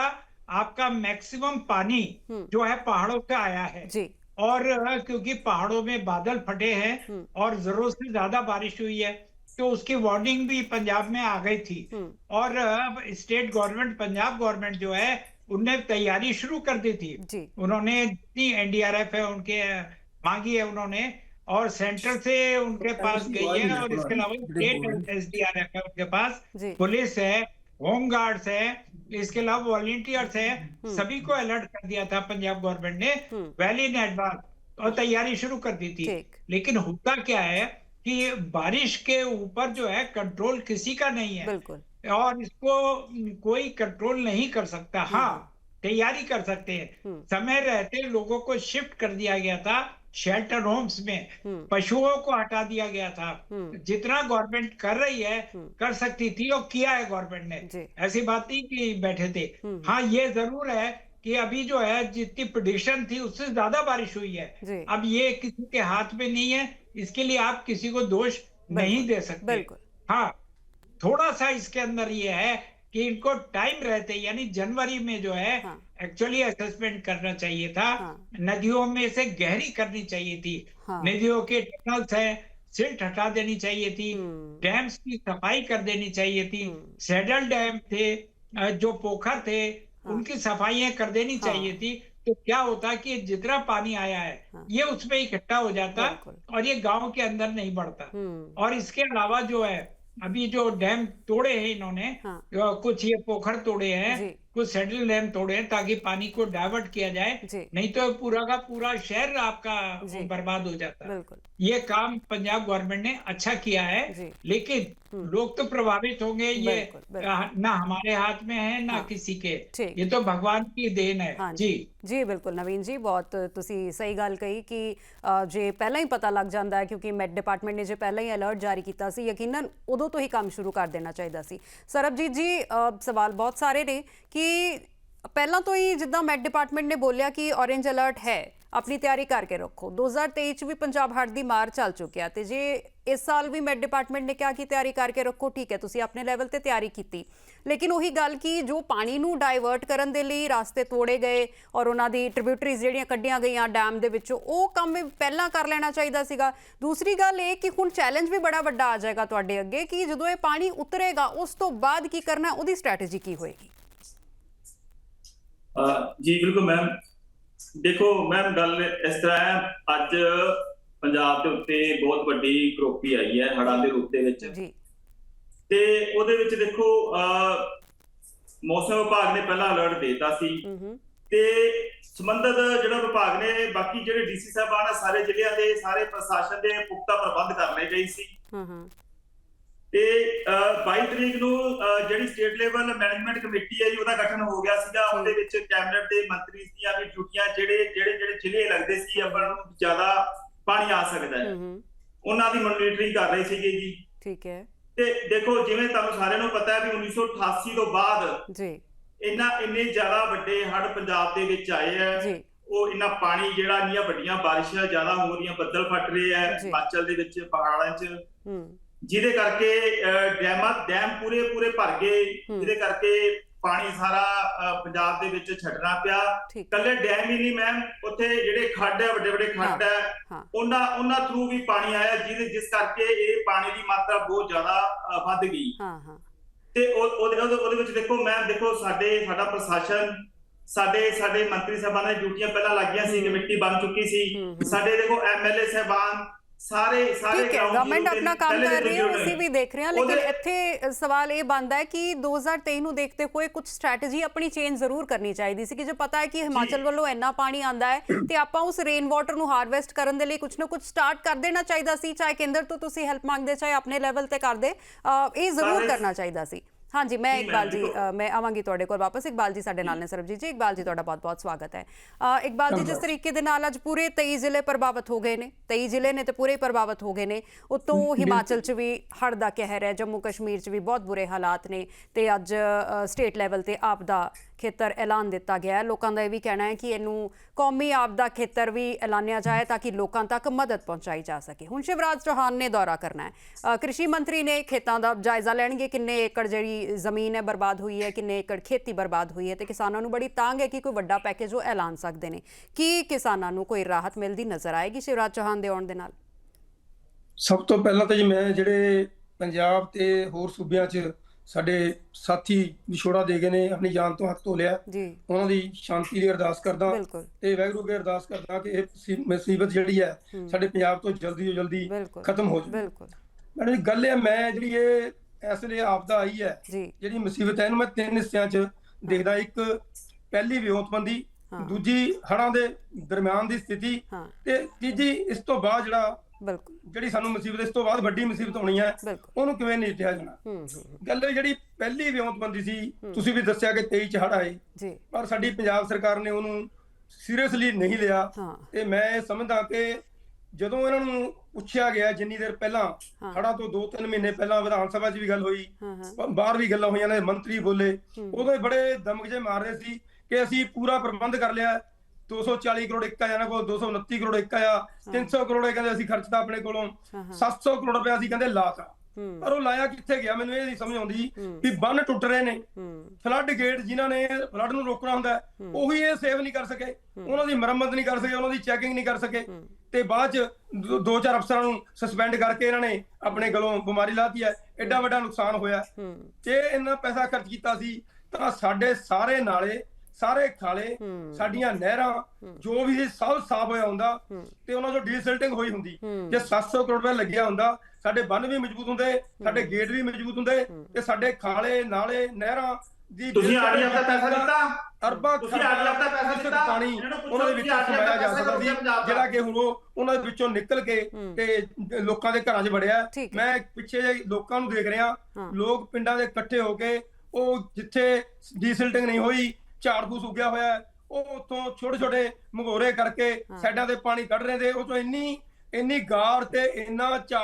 आपका मैक्सिमम पानी हम्म। जो है पहाड़ों से आया है। जी। और क्योंकि पहाड़ों में बादल फटे हैं। और ज़रूरत से ज़्यादा बारिश हुई है तो उसकी वार्निंग भी पंजाब में आ गई थी। और स्टेट गवर्नमेंट पंजाब गवर्नमेंट जो है उनने तैयारी शुरू कर दी थी। उन्होंने जितनी एनडीआरएफ है उनके मांगी है उन्होंने और सेंटर से उनके पास गई है और इसके अलावा स्टेट एसडीआरएफ है उनके पास पुलिस है होम गार्ड्स है इसके अलावा वॉलेंटियर्स है सभी को अलर्ट कर दिया था पंजाब गवर्नमेंट ने हम्म। वेल इन एडवांस और तैयारी शुरू कर दी थी। लेकिन होता क्या है कि बारिश के ऊपर जो है कंट्रोल किसी का नहीं है। और इसको कोई कंट्रोल नहीं कर सकता। हाँ तैयारी कर सकते हैं। हम्म। समय रहते लोगों को शिफ्ट कर दिया गया था शेल्टर होम्स में हम्म। पशुओं को हटा दिया गया था। हम्म। जितना गवर्नमेंट कर रही है हम्म। कर सकती थी और किया है गवर्नमेंट ने। ऐसी बात नहीं कि बैठे थे। हाँ ये ज़रूर है कि अभी जो है जितनी प्रिडिक्शन थी उससे ज़्यादा बारिश हुई है। अब ये किसी के हाथ में नहीं है। इसके लिए आप किसी को दोष नहीं दे सकते। हाँ थोड़ा सा इसके अंदर ये है कि इनको टाइम रहते यानी जनवरी में जो है एक्चुअली हाँ। असेसमेंट करना चाहिए था। हाँ। नदियों में से गहरी करनी चाहिए थी। हाँ। नदियों के टनल्स है सिल्ट हटा देनी चाहिए थी। हम्म। डैम्स की सफ़ाई कर देनी चाहिए थी। हम्म। सेडल डैम थे जो पोखर थे उनकी सफाइयाँ कर देनी हाँ। चाहिए थी। तो क्या होता कि जितना पानी आया है हाँ। ये उसमें इकट्ठा हो जाता और ये गाँव के अंदर नहीं बढ़ता। हम्म। और इसके अलावा जो है अभी जो डैम तोड़े हैं इन्होंने हाँ अ, कुछ ये पोखर तोड़े हैं जी कुछ सेटल डैम तोड़े हैं ताकि पानी को डाइवर्ट किया जाए जी नहीं तो पूरा का पूरा शहर आपका जी। बर्बाद हो जाता बिल्कुल ये काम पंजाब गवर्नमेंट ने अच्छा किया है जी लेकिन हम्म। लोग तो प्रभावित होंगे ये बिल्कुल, बिल्कुल। अ, ना हमारे हाथ में है ना हाँ। किसी के ठीक। ये तो भगवान की देन है हाँ जी ਜੀ ਬਿਲਕੁਲ ਨਵੀਨ ਜੀ ਬਹੁਤ ਤੁਸੀਂ ਸਹੀ ਗੱਲ ਕਹੀ ਕਿ ਅ, ਜੇ ਪਹਿਲਾਂ ਹੀ ਪਤਾ ਲੱਗ ਜਾਂਦਾ ਹੈ ਕਿਉਂਕਿ ਮੈਟ ਡਿਪਾਰਟਮੈਂਟ ਨੇ ਜੇ ਪਹਿਲਾਂ ਹੀ ਅਲਰਟ ਜਾਰੀ ਕੀਤਾ ਸੀ ਯਕੀਨਨ ਉਦੋਂ ਤੋਂ ਹੀ ਕੰਮ ਸ਼ੁਰੂ ਕਰ ਦੇਣਾ ਚਾਹੀਦਾ ਸੀ ਸਰਬਜੀਤ ਜੀ ਅ, ਸਵਾਲ ਬਹੁਤ ਸਾਰੇ ਨੇ ਕਿ ਪਹਿਲਾਂ ਤੋਂ ਹੀ ਜਿੱਦਾਂ ਮੈਟ ਡਿਪਾਰਟਮੈਂਟ ਨੇ ਬੋਲਿਆ ਕਿ ਔਰੇਂਜ ਅਲਰਟ ਹੈ, ਆਪਣੀ ਤਿਆਰੀ ਕਰਕੇ ਰੱਖੋ। 2023 ਚ ਵੀ ਪੰਜਾਬ ਹੜ੍ਹ ਦੀ ਮਾਰ ਚੱਲ ਚੁੱਕਿਆ ਤੇ ਜੇ ਇਸ ਸਾਲ ਵੀ ਮੈਟ ਡਿਪਾਰਟਮੈਂਟ ਨੇ ਕਿਹਾ ਕਿ ਤਿਆਰੀ ਕਰਕੇ ਰੱਖੋ, ਠੀਕ ਹੈ, ਤੁਸੀਂ ਆਪਣੇ ਲੈਵਲ ਤੇ ਤਿਆਰੀ ਕੀਤੀ। ਲੇਕਿਨ ਉਹੀ ਗੱਲ ਕਿ ਜੋ ਪਾਣੀ ਨੂੰ ਡਾਇਵਰਟ ਕਰਨ ਦੇ ਲਈ ਰਾਸਤੇ ਤੋੜੇ ਗਏ ਔਰ ਉਹਨਾਂ ਦੀ ਟ੍ਰਿਬਿਊਟਰੀਜ਼ ਜਿਹੜੀਆਂ ਕੱਢੀਆਂ ਗਈਆਂ ਡੈਮ ਦੇ ਵਿੱਚੋਂ, ਉਹ ਕੰਮ ਪਹਿਲਾਂ ਕਰ ਲੈਣਾ ਚਾਹੀਦਾ ਸੀਗਾ। ਦੂਸਰੀ ਗੱਲ ਇਹ ਕਿ ਹੁਣ ਚੈਲੰਜ ਵੀ ਬੜਾ ਵੱਡਾ ਆ ਜਾਏਗਾ ਤੁਹਾਡੇ ਅੱਗੇ ਕਿ ਜਦੋਂ ਇਹ ਪਾਣੀ ਉਤਰੇਗਾ, ਉਸ ਤੋਂ ਬਾਅਦ ਕੀ ਕਰਨਾ, ਉਹਦੀ ਸਟ੍ਰੈਟਜੀ ਕੀ ਹੋਏਗੀ? ਜੀ ਬਿਲਕੁਲ ਮੈਮ ਦੇਖੋ ਮੈਮ ਗੱਲ ਇਸ ਤਰ੍ਹਾਂ ਹੈ ਅੱਜ ਪੰਜਾਬ ਦੇ ਉੱਤੇ ਬਹੁਤ ਵੱਡੀ ਕਰੋਪੀ ਆਈ ਹੈ ਹੜ੍ਹਾਂ ਦੇ ਰੂਪ ਦੇ ਵਿੱਚ। ਜੀ। ਤੇ ਉਹਦੇ ਵਿੱਚ ਦੇਖੋ ਮੌਸਮ ਵਿਭਾਗ ਨੇ ਪਹਿਲਾਂ ਅਲਰਟ ਦਿੱਤਾ ਸੀ। ਤੇ ਸੰਬੰਧਿਤ ਜਿਹੜਾ ਵਿਭਾਗ ਨੇ ਬਾਕੀ ਜਿਹੜੇ ਡੀਸੀ ਸਾਹਿਬਾਨ ਆ ਸਾਰੇ ਜ਼ਿਲ੍ਹਿਆਂ ਦੇ ਸਾਰੇ ਪ੍ਰਸ਼ਾਸਨ ਦੇ ਪੁਖਤਾ ਪ੍ਰਬੰਧ ਕਰ ਲਏ ਗਏ ਸੀ। ਹਾਂ ਹਾਂ। ਤੇ ਅਹ 22 ਤਰੀਕ ਨੂੰ ਜਿਹੜੀ ਸਟੇਟ ਲੈਵਲ ਮੈਨੇਜਮੈਂਟ ਕਮੇਟੀ ਹੈ ਜੀ ਉਹਦਾ ਗਠਨ ਹੋ ਗਿਆ ਸੀਗਾ। ਉਹਦੇ ਵਿੱਚ ਕੈਬਨਿਟ ਦੇ ਮੰਤਰੀ ਦੀਆਂ ਵੀ ਡਿਊਟੀਆਂ ਜਿਹੜੇ ਜਿਹੜੇ ਜਿਹੜੇ ਜ਼ਿਲ੍ਹੇ ਲੱਗਦੇ ਸੀ ਆਪਾਂ ਨੂੰ ਜ਼ਿਆਦਾ ਪਾਣੀ ਆ ਸਕਦਾ ਹੈ। ਉਹਨਾਂ ਦੀ ਮੋਨੀਟਰਿੰਗ ਕਰ ਰਹੇ ਸੀਗੇ ਜੀ। ਠੀਕ ਹੈ। ਤੇ ਦੇਖੋ ਜਿਵੇਂ ਤੁਹਾਨੂੰ ਸਾਰਿਆਂ ਨੂੰ ਪਤਾ ਹੈ ਵੀ 1988 ਤੋਂ ਬਾਅਦ ਜੀ। ਇੰਨਾ ਇੰਨੇ ਜ਼ਿਆਦਾ ਵੱਡੇ ਹੜ੍ਹ ਪੰਜਾਬ ਦੇ ਵਿੱਚ ਆਏ ਆ ਜੀ। ਉਹ ਇੰਨਾ ਪਾਣੀ ਜਿਹੜਾ ਇੰਨੀਆਂ ਵੱਡੀਆਂ ਬਾਰਿਸ਼ਾਂ ਜ਼ਿਆਦਾ ਹੋ ਰਹੀਆਂ ਬੱਦਲ ਫਟ ਰਹੇ ਆ। ਹਿਮਾਚਲ ਦੇ ਵਿੱਚ ਪਹਾੜਾਂ 'ਚ। ਹੂੰ। ਜਿਹਦੇ ਕਰਕੇ ਡੈਮਾਂ ਡੈਮ ਪੂਰੇ ਪੂਰੇ ਭਰ ਗਏ। ਜਿਹਦੇ ਕਰਕੇ ਪਾਣੀ ਸਾਰਾ ਪੰਜਾਬ ਦੇ ਵਿੱਚ ਛੱਡਣਾ ਪਿਆ। ਕੱਲੇ ਡੈਮ ਹੀ ਨਹੀਂ ਮੈਮ ਉੱਥੇ ਜਿਹੜੇ ਖੱਡ ਹੈ ਵੱਡੇ ਵੱਡੇ ਖੱਡ ਹੈ ਉਹਨਾਂ ਉਹਨਾਂ ਥਰੂ ਵੀ ਪਾਣੀ ਆਇਆ ਜਿਹਦੇ ਜਿਸ ਕਰਕੇ ਇਹ ਪਾਣੀ ਦੀ ਮਾਤਰਾ ਬਹੁਤ ਜ਼ਿਆਦਾ ਵੱਧ ਗਈ। ਹਾਂ ਹਾਂ। ਤੇ ਉਹ- ਉਹਦੇ ਉਹਦੇ ਉਹਦੇ ਵਿੱਚ ਦੇਖੋ ਮੈਮ ਦੇਖੋ ਸਾਡੇ ਸਾਡਾ ਪ੍ਰਸ਼ਾਸਨ ਸਾਡੇ ਸਾਡੇ ਮੰਤਰੀ ਸਾਹਿਬਾਨ ਦੀਆਂ ਡਿਊਟੀਆਂ ਪਹਿਲਾਂ ਲੱਗੀਆਂ ਸੀ। ਕਮੇਟੀ ਬਣ ਚੁੱਕੀ ਸੀ। ਸਾਡੇ ਦੇਖੋ ਐਮਐਲਏ ਸਾਹਿਬਾਨ ਸਾਰੇ ਸਾਰੇ ਠੀਕ ਹੈ ਗਵਰਨਮੈਂਟ ਆਪਣਾ ਕੰਮ ਕਰ ਰਹੀ ਹੈ ਅਸੀਂ ਵੀ ਦੇਖ ਰਹੇ ਹਾਂ ਲੇਕਿਨ ਇੱਥੇ ਸਵਾਲ ਇਹ ਬਣਦਾ ਹੈ ਕਿ 2023 ਨੂੰ ਦੇਖਦੇ ਹੋਏ ਕੁਝ ਸਟ੍ਰੈਟਜੀ ਆਪਣੀ ਚੇਂਜ ਜ਼ਰੂਰ ਕਰਨੀ ਚਾਹੀਦੀ ਸੀ ਕਿ ਜੇ ਪਤਾ ਹੈ ਕਿ ਹਿਮਾਚਲ ਵੱਲੋਂ ਇੰਨਾ ਪਾਣੀ ਆਂਦਾ ਹੈ ਤੇ ਆਪਾਂ ਉਸ ਰੇਨ ਵਾਟਰ ਨੂੰ ਹਾਰਵੈਸਟ ਕਰਨ ਦੇ ਲਈ ਕੁਝ ਨਾ ਕੁਝ ਸਟਾਰਟ ਕਰ ਦੇਣਾ ਚਾਹੀਦਾ ਸੀ ਚਾਹੇ ਕੇਂਦਰ ਤੋਂ ਤੁਸੀਂ ਹੈਲਪ ਮੰਗਦੇ ਚਾਹੇ ਆਪਣੇ ਲੈਵਲ ਤੇ ਕਰਦੇ ਇਹ ਜ਼ਰੂਰ ਕਰਨਾ ਚਾਹੀਦਾ ਸੀ। ਹਾਂਜੀ ਮੈਂ ਇਕਬਾਲ ਜੀ ਮੈਂ ਆਵਾਂਗੀ ਤੁਹਾਡੇ ਕੋਲ ਵਾਪਸ। ਇਕਬਾਲ ਜੀ ਸਾਡੇ ਨਾਲ ਨੇ ਸਰਬਜੀਤ ਜੀ। ਇਕਬਾਲ ਜੀ ਤੁਹਾਡਾ ਬਹੁਤ-ਬਹੁਤ ਸਵਾਗਤ ਹੈ। ਇਕਬਾਲ ਜੀ ਜਿਸ ਤਰੀਕੇ ਦੇ ਨਾਲ ਅੱਜ ਪੂਰੇ 23 ਜ਼ਿਲ੍ਹੇ ਪ੍ਰਭਾਵਿਤ ਹੋ ਗਏ ਨੇ 23 ਜ਼ਿਲ੍ਹੇ ਨੇ ਤੇ ਪੂਰੇ ਪ੍ਰਭਾਵਿਤ ਹੋ ਗਏ ਨੇ ਉਤੋਂ ਹਿਮਾਚਲ 'ਚ ਵੀ ਹੜ੍ਹ ਦਾ ਕਹਿਰ ਹੈ ਜੰਮੂ ਕਸ਼ਮੀਰ 'ਚ ਵੀ ਬਹੁਤ ਬੁਰੇ ਹਾਲਾਤ ਨੇ ਤੇ ਅੱਜ ਸਟੇਟ ਲੈਵਲ ਤੇ ਆਪ ਦਾ ਖੇਤਰ ਐਲਾਨ ਦਿੱਤਾ ਗਿਆ ਹੈ। ਲੋਕਾਂ ਦਾ ਇਹ ਵੀ ਕਹਿਣਾ ਹੈ ਕਿ ਇਹਨੂੰ ਕੌਮੀ ਆਪਦਾ ਖੇਤਰ ਵੀ ਐਲਾਨਿਆ ਜਾਏ ਤਾਂ ਕਿ ਲੋਕਾਂ ਤੱਕ ਮਦਦ ਪਹੁੰਚਾਈ ਜਾ ਸਕੇ। ਹੁਣ ਸ਼ਿਵਰਾਜ ਚੌਹਾਨ ਨੇ ਦੌਰਾ ਕਰਨਾ ਹੈ। ਕ੍ਰਿਸ਼ੀ ਮੰਤਰੀ ਨੇ ਖੇਤਾਂ ਦਾ ਜਾਇਜ਼ਾ ਲੈਣਗੇ। ਕਿੰਨੇ ਏਕੜ ਜਿਹੜੀ ਜ਼ਮੀਨ ਹੈ ਬਰਬਾਦ ਹੋਈ ਹੈ, ਕਿੰਨੇ ਏਕੜ ਖੇਤੀ ਬਰਬਾਦ ਹੋਈ ਹੈ ਤੇ ਕਿਸਾਨਾਂ ਨੂੰ ਬੜੀ ਤਾਂਗ ਹੈ ਕਿ ਕੋਈ ਵੱਡਾ ਪੈਕੇਜ ਉਹ ਐਲਾਨ ਸਕਦੇ ਨੇ। ਕੀ ਕਿਸਾਨਾਂ ਨੂੰ ਕੋਈ ਰਾਹਤ ਮਿਲਦੀ ਨਜ਼ਰ ਆਏਗੀ ਸ਼ਿਵਰਾਜ ਚੌਹਾਨ ਦੇ ਆਉਣ ਦੇ ਨਾਲ? ਸਭ ਤੋਂ ਪਹਿਲਾਂ ਤਾਂ ਜੀ ਮੈਂ ਜਿਹੜੇ ਪੰਜਾਬ ਤੇ ਹੋਰ ਸੂਬਿਆਂ 'ਚ ਸਾਡੇ ਸਾਥੀ ਵਿਛੋੜਾ ਦੇ ਗਏ ਨੇ ਆਪਣੀ ਜਾਨ ਤੋਂ ਹੱਥ ਧੋ ਲਿਆ। ਜੀ। ਉਹਨਾਂ ਦੀ ਸ਼ਾਂਤੀ ਦੀ ਅਰਦਾਸ ਕਰਦਾ। ਬਿਲਕੁਲ। ਤੇ ਵਾਹਿਗੁਰੂ ਅੱਗੇ ਅਰਦਾਸ ਕਰਦਾ ਕਿ ਇਹ ਮੁਸੀ- ਮੁਸੀਬਤ ਜਿਹੜੀ ਹੈ ਸਾਡੇ ਪੰਜਾਬ ਤੋਂ ਜਲਦੀ ਤੋਂ ਜਲਦੀ ਬਿਲਕੁਲ। ਖਤਮ ਹੋ ਜਾਵੇ। ਬਿਲਕੁਲ। ਮੈਡਮ ਜੀ ਗੱਲ ਇਹ ਮੈਂ ਜਿਹੜੀ ਇਹ ਇਸ ਲਈ ਆਪਦਾ ਆਈ ਹੈ ਜੀ। ਜਿਹੜੀ ਮੁਸੀਬਤ ਹੈ ਇਹਨੂੰ ਮੈਂ ਤਿੰਨ ਹਿੱਸਿਆਂ 'ਚ ਦੇਖਦਾ। ਇੱਕ ਪਹਿਲੀ ਵਿਉਂਤਬੰਦੀ ਹਾਂ। ਦੂਜੀ ਹੜ੍ਹਾਂ ਦੇ ਦਰਮਿਆਨ ਦੀ ਸਥਿਤੀ ਹਾਂ। ਤੇ ਤੀਜੀ ਇਸ ਤੋਂ ਬਾਅਦ ਜਿਹੜਾ ਬਿਲਕੁਲ। ਜਿਹੜੀ ਸਾਨੂੰ ਮੁਸੀਬਤ ਇਸ ਤੋਂ ਬਾਅਦ ਵੱਡੀ ਮੁਸੀਬਤ ਹੋਣੀ ਹੈ ਬਿਲਕੁਲ। ਉਹਨੂੰ ਕਿਵੇਂ ਨਿਪਟਿਆ ਜਾਣਾ? ਹੂੰ ਹੂੰ ਗੱਲ ਇਹ ਜਿਹੜੀ ਪਹਿਲੀ ਵਿਉਂਤਬੰਦੀ ਸੀ ਤੁਸੀਂ ਵੀ ਦੱਸਿਆ ਕਿ 23 ਚ ਹੜ ਆਏ। ਜੀ। ਪਰ ਸਾਡੀ ਪੰਜਾਬ ਸਰਕਾਰ ਨੇ ਉਹਨੂੰ ਸੀਰੀਅਸਲੀ ਨਹੀਂ ਲਿਆ। ਹਾਂ। ਤੇ ਮੈਂ ਇਹ ਸਮਝਦਾ ਕਿ ਜਦੋਂ ਇਹਨਾਂ ਨੂੰ ਪੁੱਛਿਆ ਗਿਆ ਜਿੰਨੀ ਦੇਰ ਪਹਿਲਾਂ ਹਾਂ। ਹੜਾਂ ਤੋਂ 2-3 ਮਹੀਨੇ ਪਹਿਲਾਂ ਵਿਧਾਨ ਸਭਾ 'ਚ ਵੀ ਗੱਲ ਹੋਈ ਹਾਂ ਹਾਂ। ਬ- ਬਾਹਰ ਵੀ ਗੱਲਾਂ ਹੋਈਆਂ ਨੇ ਮੰਤਰੀ ਬੋਲੇ। ਉਦੋਂ ਹੀ ਬੜੇ ਦਮਗਜੇ ਮਾਰ ਰਹੇ ਸੀ ਕਿ ਅਸੀਂ ਪੂਰਾ ਪ੍ਰਬੰਧ ਕਰ ਲਿਆ। 240 ਕਰੋੜ ਇੱਕ ਆਇਆ ਨਾ ਕੋਲ 229 ਕਰੋੜ ਇੱਕ ਆਇਆ 300 ਕਰੋੜ ਇਹ ਕਹਿੰਦੇ ਅਸੀਂ ਖਰਚਤਾ ਆਪਣੇ ਕੋਲੋਂ ਹਾਂ, ਹਾਂ। 700 ਕਰੋੜ ਰੁਪਏ ਅਸੀਂ ਕਹਿੰਦੇ ਲਾਤਾ। ਪਰ ਉਹ ਲਾਇਆ ਕਿੱਥੇ ਗਿਆ? ਮੈਨੂੰ ਇਹ ਨਹੀਂ ਸਮਝ ਆਉਂਦੀ ਵੀ ਬੰਨ ਟੁੱਟ ਰਹੇ ਨੇ। ਫਲੱਡ ਗੇਟ ਜਿਨ੍ਹਾਂ ਨੇ ਫਲੱਡ ਨੂੰ ਰੋਕਣਾ ਹੁੰਦਾ ਉਹੀ ਇਹ ਸੇਵ ਨਹੀਂ ਕਰ ਸਕੇ। ਉਹਨਾਂ ਦੀ ਮੁਰੰਮਤ ਨਹੀਂ ਕਰ ਸਕੇ ਉਹਨਾਂ ਦੀ ਚੈਕਿੰਗ ਨਹੀਂ ਕਰ ਸਕੇ। ਤੇ ਬਾਅਦ ਚ ਦੋ- ਚਾਰ ਅਫਸਰਾਂ ਨੂੰ ਸਸਪੈਂਡ ਕਰਕੇ ਇਹਨਾਂ ਨੇ ਆਪਣੇ ਗਲੋਂ ਬਿਮਾਰੀ ਲਾਤੀ ਹੈ। ਐਡਾ ਵੱਡਾ ਨੁਕਸਾਨ ਹੋਇਆ। ਜੇ ਇੰਨਾ ਪੈਸਾ ਖਰਚ ਕੀਤਾ ਸੀ ਤਾਂ ਸਾਡੇ ਸਾਰੇ ਨਾਲੇ ਸਾਰੇ ਖਾਲੇ ਸਾਡੀਆਂ ਨਹਿਰਾਂ ਜੋ ਵੀ ਸੀ ਸਭ ਸਾਫ਼ ਹੋਇਆ ਹੁੰਦਾ ਤੇ ਉਹਨਾਂ ਚੋਂ ਡੀਸਿਲਟਿੰਗ ਹੋਈ ਹੁੰਦੀ। ਜੇ 700 ਕਰੋੜ ਰੁਪਏ ਲੱਗਿਆ ਹੁੰਦਾ ਸਾਡੇ ਬੰਨ ਵੀ ਮਜ਼ਬੂਤ ਹੁੰਦੇ ਸਾਡੇ ਗੇਟ ਵੀ ਮਜ਼ਬੂਤ ਹੁੰਦੇ ਤੇ ਸਾਡੇ ਖਾਲੇ ਨਾਲੇ ਨਹਿਰਾਂ ਦੀ ਤੁਸੀਂ ਆਰਡੀਐਫ ਦਾ ਪੈਸਾ ਦਿੱਤਾ? ਅਰਬਾਂ ਤੁਸੀਂ RDF ਦਾ ਪੈਸਾ ਦਿੱਤਾ? ਪਾਣੀ ਉਹਨਾਂ ਦੇ ਵਿੱਚੋਂ ਸਮਾਇਆ ਜਾ ਸਕਦਾ ਸੀ? ਜਿਹੜਾ ਕਿ ਹੁਣ ਉਹ ਉਹਨਾਂ ਦੇ ਵਿੱਚੋਂ ਨਿਕਲ ਕੇ ਤੇ ਲੋਕਾਂ ਦੇ ਘਰਾਂ 'ਚ ਵੜਿਆ। ਮੈਂ ਪਿੱਛੇ ਜਿਹੇ ਲੋਕਾਂ ਨੂੰ ਦੇਖ ਰਿਹਾ। ਲੋਕ ਪਿੰਡਾਂ ਦੇ ਇਕੱਠੇ ਹੋ ਕੇ ਉਹ ਜਿੱਥੇ ਡੀਸਿਲਟਿੰਗ ਨਹੀਂ ਹੋਈ ਝਾੜ ਫੂਸ ਉੱਗਿਆ ਹੋਇਆ ਹੈ, ਉਹ ਉੱਥੋਂ ਛੋਟੇ ਛੋਟੇ ਮਗੋਰੇ ਕਰਕੇ ਸਾਈਡਾਂ ਤੇ ਪਾਣੀ ਕੱਢ ਰਹੇ ਤੇ ਉਹ ਤੋਂ ਇੰਨੀ ਇੰਨੀ ਗਾਰ ਤੇ ਇੰਨਾ ਚਾ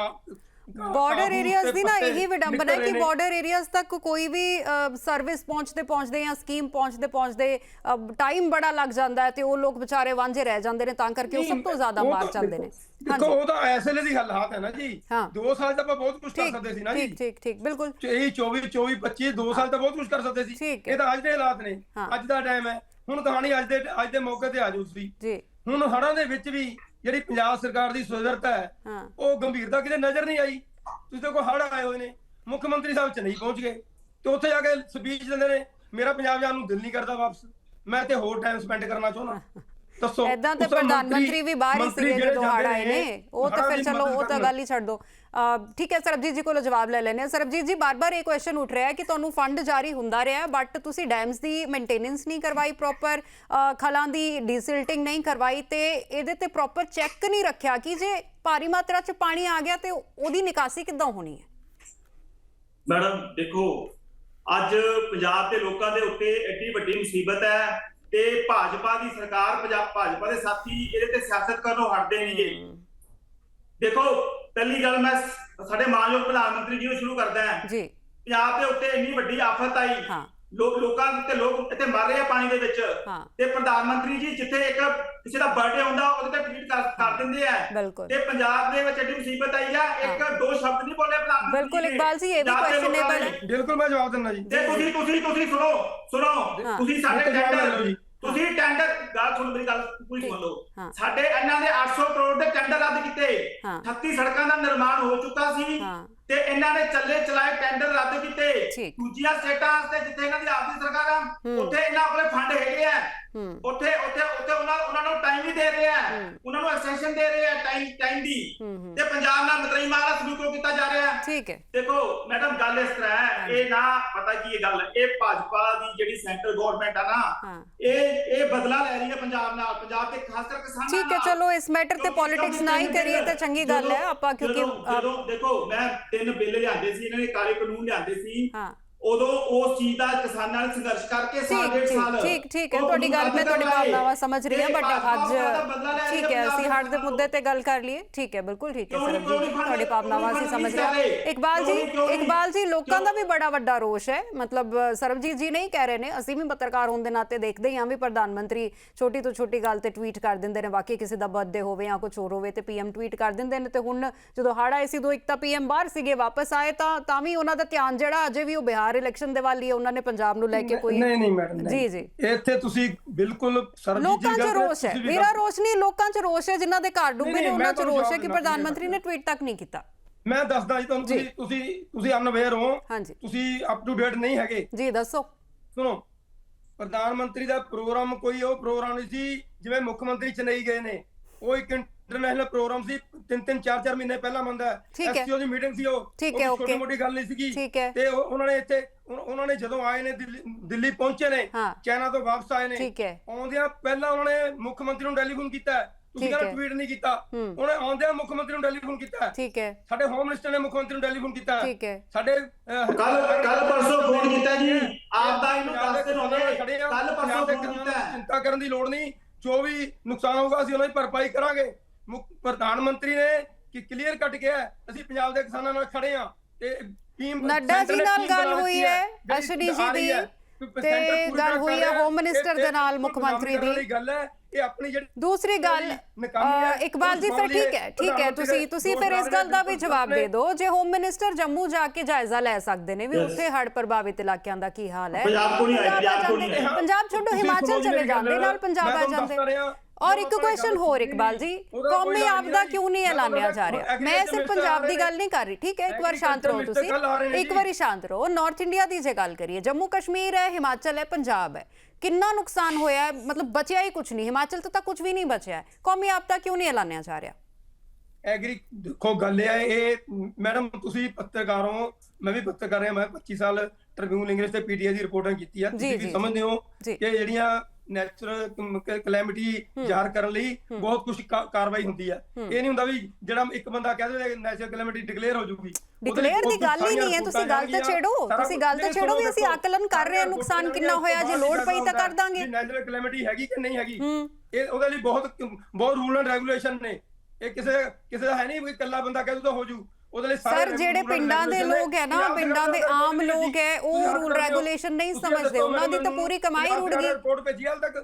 ਬਾਰਡਰ ਏਰੀਆਜ਼ ਦੀ ਨਾ ਇਹੀ ਵਿਡੰਬਨਾ ਹੈ ਕਿ। ਬਾਰਡਰ ਏਰੀਆਜ਼ ਤੱਕ ਕੋਈ ਵੀ ਸਰਵਿਸ ਪਹੁੰਚਦੇ ਪਹੁੰਚਦੇ ਜਾਂ ਸਕੀਮ ਪਹੁੰਚਦੇ ਪਹੁੰਚਦੇ ਟਾਈਮ ਬੜਾ ਲੱਗ ਜਾਂਦਾ ਹੈ ਤੇ ਉਹ ਲੋਕ ਵਿਚਾਰੇ ਵਾਂਝੇ ਰਹਿ ਜਾਂਦੇ ਨੇ ਤਾਂ ਕਰਕੇ ਉਹ ਸਭ ਤੋਂ ਜ਼ਿਆਦਾ ਮਾਰ ਜਾਂਦੇ ਨੇ। ਦੇਖੋ ਉਹ ਤਾਂ ਐਸੇ ਲਈ ਦੀ ਹਾਲਾਤ ਹੈ ਨਾ ਜੀ। ਹਾਂ। 2 ਸਾਲ ਤਾਂ ਆਪਾਂ ਬਹੁਤ ਕੁਝ ਕਰ ਸਕਦੇ ਸੀ ਨਾ ਜੀ। ਠੀਕ ਠੀਕ ਠੀਕ ਬਿਲਕੁਲ ਇਹੀ 24 24 25 2 ਸਾਲ ਤਾਂ ਬਹੁਤ ਕੁਝ ਕਰ ਸਕਦੇ ਸੀ। ਇਹ ਤਾਂ ਅੱਜ ਦੇ ਹਾਲਾਤ ਨੇ। ਅੱਜ ਦਾ ਟਾਈਮ ਹੈ। ਹੁਣ ਕਹਾਣੀ ਅੱਜ ਦੇ ਅੱਜ ਦੇ ਮੌਕੇ ਤੇ ਆ ਜਾਊ ਤੁਸੀਂ। ਜੀ। ਹੁਣ ਹੜਾਂ ਦੇ ਵਿੱਚ ਵੀ ਜਿਹੜੀ ਪੰਜਾਬ ਸਰਕਾਰ ਦੀ ਸੁਦਰਤਾ ਹੈ ਹਾਂ। ਉਹ ਗੰਭੀਰਤਾ ਕਿਤੇ ਨਜ਼ਰ ਨਹੀਂ ਆਈ। ਤੁਸੀਂ ਦੇਖੋ ਹੜ ਆਏ ਹੋਏ ਨੇ। ਮੁੱਖ ਮੰਤਰੀ ਸਾਹਿਬ ਚ ਨਹੀਂ ਪਹੁੰਚ ਗਏ ਤੇ ਉੱਥੇ ਜਾ ਕੇ ਸਪੀਚ ਦਿੰਦੇ ਨੇ ਮੇਰਾ ਪੰਜਾਬ ਜਾਣ ਨੂੰ ਦਿਲ ਨਹੀਂ ਕਰਦਾ ਵਾਪਸ। ਮੈਂ ਤੇ ਹੋਰ ਟਾਈਮ ਸਪੈਂਡ ਕਰਨਾ ਚਾਹੁੰਦਾ। ਦੱਸੋ ਐਦਾਂ ਤੇ ਪ੍ਰਧਾਨ ਮੰਤਰੀ ਵੀ ਬਾਹਰ ਹੀ ਸੀਗੇ ਜਿਹੜੇ ਜਦੋਂ ਹੜ ਆਏ ਨੇ। ਉਹ ਤਾਂ ਫਿਰ ਚਲੋ ਉਹ ਤਾਂ। ਗੱਲ ਹੀ ਛੱਡ ਦੋ। ਠੀਕ ਹੈ ਸਰਬਜੀਤ ਜੀ ਕੋਲੋਂ ਜਵਾਬ ਲੈ ਲੈਣੇ ਸਰਬਜੀਤ ਜੀ ਬਾਰ-ਬਾਰ ਇਹ ਕੁਐਸਚਨ ਉੱਠ ਰਿਹਾ ਹੈ ਕਿ ਤੁਹਾਨੂੰ ਫੰਡ ਜਾਰੀ ਹੁੰਦਾ ਰਿਹਾ ਬਟ ਤੁਸੀਂ ਡੈਮਸ ਦੀ ਮੇਨਟੇਨੈਂਸ ਨਹੀਂ ਕਰਵਾਈ ਪ੍ਰੋਪਰ ਖਲਾਂ ਦੀ ਡੀਸਿਲਟਿੰਗ ਨਹੀਂ ਕਰਵਾਈ ਤੇ ਇਹਦੇ ਤੇ ਪ੍ਰੋਪਰ ਚੈੱਕ ਨਹੀਂ ਰੱਖਿਆ ਕਿ ਜੇ ਭਾਰੀ ਮਾਤਰਾ 'ਚ ਪਾਣੀ ਆ ਗਿਆ ਤੇ ਉਹਦੀ ਨਿਕਾਸੀ ਕਿੱਦਾਂ ਹੋਣੀ ਹੈ? ਮੈਡਮ ਦੇਖੋ ਅੱਜ ਪੰਜਾਬ ਦੇ ਲੋਕਾਂ ਦੇ ਉੱਤੇ ਐਡੀ ਵੱਡੀ ਮੁਸੀਬਤ ਹੈ ਤੇ ਭਾਜਪਾ ਦੀ ਸਰਕਾਰ ਪੰਜਾਬ ਭਾਜਪਾ ਦੇ ਸਾਥੀ ਇਹਦੇ ਤੇ ਸਿਆਸਤ ਕਰਨੋਂ ਹਟਦੇ ਨਹੀਂਗੇ? ਦੇਖੋ ਪਹਿਲੀ ਗੱਲ ਮੈਂ ਸਾਡੇ ਮਾਨਯੋਗ ਪ੍ਰਧਾਨ ਮੰਤਰੀ ਜੀ ਨੂੰ ਸ਼ੁਰੂ ਕਰਦਾ ਹਾਂ। ਜੀ। ਪੰਜਾਬ ਦੇ ਉੱਤੇ ਇੰਨੀ ਵੱਡੀ ਆਫਤ ਆਈ। ਹਾਂ। ਲੋਕ ਲੋਕਾਂ ਤੇ ਲੋਕ ਇੱਥੇ ਮਰ ਰਹੇ ਆ ਪਾਣੀ ਦੇ ਵਿੱਚ ਤੇ ਪ੍ਰਧਾਨ ਮੰਤਰੀ ਜੀ ਜਿੱਥੇ ਇੱਕ ਕਿਸੇ ਦਾ ਬਰਥਡੇ ਹੁੰਦਾ ਉਹਦੇ ਤੇ ਟਵੀਟ ਕਰ ਦਿੰਦੇ ਆ ਤੇ ਪੰਜਾਬ ਦੇ ਵਿੱਚ ਐਡੀ ਮੁਸੀਬਤ ਆਈ ਆ ਇੱਕ ਦੋ ਸ਼ਬਦ ਨਹੀਂ ਬੋਲੇ ਪ੍ਰਧਾਨ ਮੰਤਰੀ ਬਿਲਕੁਲ। ਇਕਬਾਲ ਜੀ, ਇਹ ਵੀ ਨੇ। ਹੈ। ਬਿਲਕੁਲ ਮੈਂ ਜਵਾਬ ਦਿੰਦਾ ਜੀ ਤੇ ਤੁਸੀਂ ਤੁਸੀਂ ਤੁਸੀਂ ਸੁਣੋ ਸੁਣੋ। ਤੁਸੀਂ ਸਾਡੇ ਟੈਂਡਰ ਜੀ। ਤੁਸੀਂ ਟੈਂਡਰ ਗੱਲ ਸੁਣ ਮੇਰੀ ਗੱਲ ਪੂਰੀ ਸੁਣ। ਲਓ ਸਾਡੇ ਇਹਨਾਂ ਦੇ 800 ਕਰੋੜ ਦੇ ਟੈਂਡਰ ਰੱਦ ਕੀਤੇ ਹਾਂ। 38 ਸੜਕਾਂ ਦਾ ਨਿਰਮਾਣ ਹੋ ਚੁੱਕਾ ਸੀ। ਤੇ ਇਹਨਾਂ ਨੇ ਚੱਲੇ ਚਲਾਏ ਟੈਂਡਰ ਰੱਦ ਕੀਤੇ। ਦੂਜੀਆਂ ਸਟੇਟਾਂ ਵਾਸਤੇ ਜਿੱਥੇ ਇਹਨਾਂ ਦੀ ਆਪਦੀ ਸਰਕਾਰ ਆ ਉੱਥੇ ਇਹਨਾਂ ਕੋਲੇ ਫੰਡ ਹੈਗੇ ਆ। ਉੱਥੇ ਉੱਥੇ ਉੱਥੇ ਉਹਨਾਂ ਉਹਨਾਂ ਨੂੰ ਟਾਈਮ ਵੀ ਦੇ ਰਹੇ ਆ। ਉਹਨਾਂ ਨੂੰ ਐਕਸਟੈਂਸ਼ਨ ਦੇ ਰਹੇ ਆ ਟਾਈਮ ਟਾਈਮ ਦੀ। ਤੇ ਪੰਜਾਬ ਨਾਲ ਮਤਰਈ ਮਾਰਾ ਸਲੂਕ ਕੀਤਾ ਜਾ ਰਿਹਾ? ਹੈ ਠੀਕ ਹੈ। ਦੇਖੋ ਮੈਡਮ ਗੱਲ ਇਸ ਤਰ੍ਹਾਂ ਹੈ ਇਹ ਨਾ ਪਤਾ ਕੀ ਇਹ ਗੱਲ ਇਹ ਭਾਜਪਾ ਦੀ ਜਿਹੜੀ ਸੈਂਟਰ ਗਵਰਨਮੈਂਟ ਆ ਨਾ ਇਹ ਇਹ ਬਦਲਾ ਲੈ ਰਹੀ ਹੈ ਪੰਜਾਬ ਨਾਲ ਪੰਜਾਬ ਦੇ ਖਾਸ ਕਰ ਕਿਸਾਨਾਂ ਠੀਕ ਹੈ ਨਾਲ। ਚਲੋ ਇਸ ਮੈਟਰ ਤੇ ਪੋਲਿਟਿਕਸ ਨਾ ਹੀ ਕਰੀਏ ਤਾਂ ਚੰਗੀ ਗੱਲ ਹੈ ਆਪਾਂ ਕਿਉਂਕਿ ਦੇਖੋ ਮੈਂ ਤਿੰਨ ਬਿੱਲ ਲਿਆਂਦੇ ਸੀ ਇਹਨਾਂ ਨੇ ਕਾਲੇ ਕਾਨੂੰਨ ਲਿਆਂਦੇ ਸੀ। ਉਦੋਂ ਉਸ ਚੀਜ਼ ਦਾ ਕਿਸਾਨਾਂ ਨਾਲ ਸੰਘਰਸ਼ ਕਰਕੇ ਸਾਲ ਡੇਢ ਸਾਲ ਠੀਕ ਠੀਕ ਹੈ ਤੁਹਾਡੀ ਗੱਲ ਮੈਂ ਤੁਹਾਡੀ। ਭਾਵਨਾਵਾਂ ਸਮਝ ਰਹੀ ਹਾਂ ਬਟ ਅੱਜ ਠੀਕ ਹੈ ਅਸੀਂ ਹੜ ਦੇ। ਮੁੱਦੇ ਤੇ ਗੱਲ ਕਰ ਲਈਏ ਠੀਕ ਹੈ ਬਿਲਕੁਲ ਠੀਕ ਹੈ ਕਿਉਂ ਜੀ ਤੁਹਾਡੀ ਭਾਵਨਾਵਾਂ ਅਸੀਂ ਸਮਝ ਰਹੇ ਇਕਬਾਲ ਜੀ? ਇਕਬਾਲ ਜੀ ਲੋਕਾਂ ਦਾ ਵੀ? ਬੜਾ ਵੱਡਾ ਰੋਸ਼ ਹੈ ਮਤਲਬ ਸਰਬਜੀਤ ਜੀ ਨਹੀਂ ਕਹਿ ਰਹੇ ਨੇ ਅਸੀਂ ਵੀ ਪੱਤਰਕਾਰ ਹੋਣ ਦੇ ਨਾਤੇ ਦੇਖਦੇ ਹੀ ਵੀ ਪ੍ਰਧਾਨ ਮੰਤਰੀ ਛੋਟੀ ਤੋਂ ਛੋਟੀ ਗੱਲ ਤੇ ਟਵੀਟ ਕਰ ਦਿੰਦੇ ਨੇ ਬਾਕੀ ਕਿਸੇ ਦਾ ਬਰਥਡੇ ਹੋਵੇ ਜਾਂ ਕੁਝ ਹੋਰ ਹੋਵੇ ਤੇ ਪੀਐਮ ਟਵੀਟ ਕਰ ਦਿੰਦੇ ਨੇ ਤੇ ਹੁਣ ਜਦੋਂ ਹੜ ਆਏ ਸੀ ਦੋ ਇੱਕ ਤਾਂ ਪੀਐਮ ਬਾਹਰ ਸੀਗੇ ਵਾਪਸ ਆਏ ਤਾਂ ਤਾਂ ਵੀ ਉਹਨਾਂ ਦਾ ਧਿਆਨ ਜਿਹੜਾ ਅਜੇ ਵੀ ਉਹ ਬਿਹਾਰ ਇਲੈਕਸ਼ਨ ਦੇ ਵੱਲ ਉਹਨਾਂ ਨੇ ਪੰਜਾਬ ਨੂੰ ਲੈ ਕੇ ਕੋਈ ਨਹੀਂ ਨਹੀਂ ਮੈਡਮ ਜੀ ਜੀ। ਇੱਥੇ ਤੁਸੀਂ ਬਿਲਕੁਲ ਸਰਬਜੀਤ ਲੋਕਾਂ 'ਚ ਰੋਸ਼ ਹੈ। ਮੇਰਾ ਰੋਸ਼ ਨਹੀਂ ਲੋਕਾਂ 'ਚ ਰੋਸ਼ ਹੈ ਜਿਨ੍ਹਾਂ ਦੇ ਘਰ ਡੁੱਬੇ ਨੇ ਉਹਨਾਂ 'ਚ ਰੋਸ਼ ਹੈ ਕਿ ਪ੍ਰਧਾਨ ਮੰਤਰੀ ਨੇ ਟਵੀਟ ਤੱਕ ਨਹੀਂ ਕੀਤਾ। ਮੈਂ ਦੱਸਦਾ ਜੀ ਤੁਹਾਨੂੰ। ਤੁਸੀਂ ਤੁਸੀਂ ਤੁਸੀਂ ਅਨਵੇਅਰ ਹੋ। ਤੁਸੀਂ ਅਪ ਟੂ ਡੇਟ ਨਹੀਂ ਹੈਗੇ। ਜੀ ਦੱਸੋ। ਸੁਣੋ ਪ੍ਰਧਾਨ ਮੰਤਰੀ ਦਾ ਪ੍ਰੋਗਰਾਮ ਕੋਈ ਉਹ ਪ੍ਰੋਗਰਾਮ ਨਹੀਂ ਸੀ ਜਿਵੇਂ ਮੁੱਖ ਮੰਤਰੀ ਚੇਨਈ ਗਏ ਨੇ ਉਹ ਇੱਕ ਇੰਟਰਨੈਸ਼ਨਲ ਪ੍ਰੋਗਰਾਮ ਸੀ ਤਿੰਨ ਤਿੰਨ ਚਾਰ ਚਾਰ ਮਹੀਨੇ ਪਹਿਲਾਂ ਮੰਦਾ ਹੈ। ਐਸਸੀਓ ਦੀ ਮੀਟਿੰਗ ਸੀ ਉਹ ਠੀਕ ਉਹ ਹੈ, ਕੋਈ ਓਕੇ। ਛੋਟੀ ਮੋਟੀ ਗੱਲ ਨਹੀਂ ਸੀਗੀ। ਤੇ ਉਹ- ਉਹਨਾਂ ਨੇ ਇੱਥੇ ਉਹਨਾਂ ਨੇ ਜਦੋਂ ਆਏ ਨੇ ਦਿੱਲੀ ਦਿੱਲੀ ਪਹੁੰਚੇ ਨੇ। ਚਾਈਨਾ ਤੋਂ ਵਾਪਸ ਆਏ ਨੇ। ਆਉਂਦਿਆਂ ਪਹਿਲਾਂ ਉਹਨਾਂ ਨੇ ਮੁੱਖ ਮੰਤਰੀ ਨੂੰ ਟੈਲੀਫੋਨ ਕੀਤਾ। ਤੁਸੀਂ ਕਹਿੰਦੇ। ਟਵੀਟ ਨਹੀਂ ਕੀਤਾ। ਉਹਨੇ ਆਉਂਦਿਆਂ ਮੁੱਖ ਮੰਤਰੀ ਨੂੰ ਟੈਲੀਫੋਨ ਕੀਤਾ। ਠੀਕ ਹੈ ਸਾਡੇ ਹੋਮ ਮਿਨਿਸਟਰ ਨੇ ਮੁੱਖ ਮੰਤਰੀ ਨੂੰ ਟੈਲੀਫੋਨ ਕੀਤਾ। ਠੀਕ ਹੈ। ਸਾਡੇ ਕੱਲ ਕੱਲ ਪਰਸੋਂ ਫੋਨ ਕੀਤਾ ਜੀ ਆਪ ਦਾ ਇਹਨੂੰ ਦੱਸ ਦਿਨ ਹੋ ਗਏ। ਕੱਲ ਪਰਸੋਂ ਫੋਨ ਕੀਤਾ। ਚਿੰਤਾ ਕਰਨ ਦੀ ਲੋੜ ਨਹੀਂ ਜੋ ਵੀ ਨੁਕਸਾਨ ਹੋਊਗਾ ਅਸੀਂ ਉਹਨਾਂ ਦੀ ਭਰਪਾਈ ਕਰਾਂਗੇ ਪ੍ਰਧਾਨ ਮੰਤਰੀ ਨੇ ਕਿ ਕਲੀਅਰ ਕੱਟ ਗਿਆ ਅਸੀਂ ਪੰਜਾਬ ਦੇ ਕਿਸਾਨਾਂ ਨਾਲ ਖੜੇ ਹਾਂ ਤੇ ਟੀਮ ਨੱਡਾ ਜੀ ਨਾਲ ਗੱਲ ਹੋਈ ਹੈ ਅਸ਼ਵਨੀ ਜੀ ਆ ਦੀ। ਤੇ ਗੱਲ ਹੋਈ ਹੈ। ਹੋਮ ਮਿਨਿਸਟਰ ਦੇ ਨਾਲ ਮੁੱਖ ਮੰਤਰੀ ਦੀ ਗੱਲ ਹੈ ਇਹ ਆਪਣੀ ਜਿਹੜੀ ਦੂਸਰੀ ਗੱਲ ਇਕਬਾਲ ਜੀ ਫਿਰ ਠੀਕ ਹੈ ਠੀਕ ਹੈ ਤੁਸੀਂ ਤੁਸੀਂ ਫਿਰ ਇਸ ਗੱਲ ਦਾ ਵੀ ਜਵਾਬ ਦੇ ਦਿਓ ਜੇ ਹੋਮ ਮਿਨਿਸਟਰ ਜੰਮੂ ਜਾ ਕੇ ਜਾਇਜ਼ਾ ਲੈ ਸਕਦੇ ਨੇ ਵੀ. ਉੱਥੇ ਹੜ੍ਹ ਪ੍ਰਭਾਵਿਤ ਇਲਾਕਿਆਂ ਦਾ ਕੀ ਹਾਲ ਹੈ ਪੰਜਾਬ ਤੋਂ ਨਹੀਂ ਆਏ, ਪੰਜਾਬ ਆ ਨਹੀਂ ਛੱਡੋ ਹਿਮਾਚਲ ਚਲੇ ਜਾਂਦੇ ਨਾਲ ਪੰਜਾਬ ਆ ਜਾਂਦੇ ਔਰ ਇੱਕ ਕੁਐਸਚਨ ਹੋਰ ਇਕਬਾਲ ਜੀ ਕੌਮੀ ਆਪਦਾ। ਕਿਉਂ ਨਹੀਂ ਐਲਾਨਿਆ ਜਾ ਰਿਹਾ? ਮੈਂ ਸਿਰਫ ਪੰਜਾਬ ਦੀ ਗੱਲ ਨਹੀਂ ਕਰ ਰਹੀ ਠੀਕ ਹੈ? ਇੱਕ ਵਾਰ ਸ਼ਾਂਤ ਰਹੋ ਤੁਸੀਂ। ਇੱਕ। ਵਾਰੀ ਸ਼ਾਂਤ ਰਹੋ। ਨਾਰਥ ਇੰਡੀਆ ਦੀ ਜੇ ਗੱਲ ਕਰੀਏ ਜੰਮੂ ਕਸ਼ਮੀਰ ਹੈ ਹਿਮਾਚਲ ਹੈ ਪੰਜਾਬ ਹੈ। ਕਿੰਨਾ ਨੁਕਸਾਨ ਹੋਇਆ ਹੈ? ਮਤਲਬ ਬਚਿਆ ਹੀ ਕੁਝ ਨਹੀਂ। ਹਿਮਾਚਲ ਤੋਂ ਤਾਂ ਕੁਝ ਵੀ ਨਹੀਂ ਬਚਿਆ ਹੈ। ਕੌਮੀ ਆਪਦਾ ਕਿਉਂ ਨਹੀਂ ਐਲਾਨਿਆ ਜਾ ਰਿਹਾ? ਐਗਰੀ ਦੇਖੋ ਗੱਲ ਇਹ ਹੈ ਇਹ ਮੈਡਮ ਤੁਸੀਂ ਪੱਤਰਕਾਰ ਮੈਂ ਵੀ ਪੱਤਰਕਾਰ ਹਾਂ ਮੈਂ 25 ਸਾਲ ਟ੍ਰਿਬਿਊਨ ਇੰਗਲਿਸ਼ ਤੇ ਪੀਟੀਆਈ ਦੀ ਰਿਪੋਰਟਿੰਗ ਕੀਤੀ ਆ ਤੁਸੀਂ ਵੀ ਸਮਝਦੇ ਹੋ। ਕਿ ਜਿਹੜੀਆਂ ਨੈਚੁਰਲ ਕਲੈਮਿਟੀ ਜ਼ਾਹਰ ਕਰਨ ਲਈ ਬਹੁਤ ਕੁਝ ਕਾਰਵਾਈ ਹੁੰਦੀ ਆ। ਇਹ ਨਹੀਂ ਹੁੰਦਾ ਵੀ ਜਿਹੜਾ ਇੱਕ ਬੰਦਾ ਕਹਿ ਦੇ ਨੈਚੁਰਲ ਕਲੈਮਿਟੀ ਡਿਕਲੇਅਰ ਹੋ ਜੂਗੀ ਡਿਕਲੇਅਰ ਦੀ ਗੱਲ ਹੀ ਨਹੀਂ ਹੈ ਤੁਸੀਂ ਗੱਲ ਤਾਂ ਛੇੜੋ। ਤੁਸੀਂ ਗੱਲ ਤਾਂ ਛੇੜੋ ਵੀ ਅਸੀਂ ਆਕਲਨ ਕਰ ਰਹੇ ਹਾਂ ਨੁਕਸਾਨ ਕਿੰਨਾ ਹੋਇਆ ਜੇ ਲੋੜ ਪਈ ਤਾਂ ਕਰ ਦਾਂਗੇ। ਨੈਚੁਰਲ ਕਲੈਮਿਟੀ ਹੈਗੀ ਕਿ ਨਹੀਂ ਹੈਗੀ ਇਹ ਉਹਦੇ ਲਈ ਬਹੁਤ ਬਹੁਤ ਰੂਲ ਐਂਡ ਰੈਗੂਲੇਸ਼ਨ ਨੇ। ਇਹ ਕਿਸੇ ਕਿਸੇ ਦਾ ਹੈ ਨਹੀਂ ਵੀ ਇਕੱਲਾ ਬੰਦਾ ਕਹਿ ਦੂ ਤਾਂ ਹੋ ਜੂ। ਉਹਦੇ ਲਈ ਸਾਰੇ ਜਿਹੜੇ ਪਿੰਡਾਂ ਦੇ। ਲੋਕ ਹੈ ਨਾ ਪਿੰਡਾਂ ਦੇ ਆਮ ਲੋਕ ਹੈ ਉਹ ਰੂਲ। ਰੈਗੂਲੇਸ਼ਨ ਨਹੀਂ ਸਮਝਦੇ ਉਹਨਾਂ ਦੀ ਤਾਂ ਪੂਰੀ ਕਮਾਈ ਰੁੜ ਗਈ ਰਿਪੋਰਟ ਭੇਜੀ ਹਾਲ ਤੱਕ?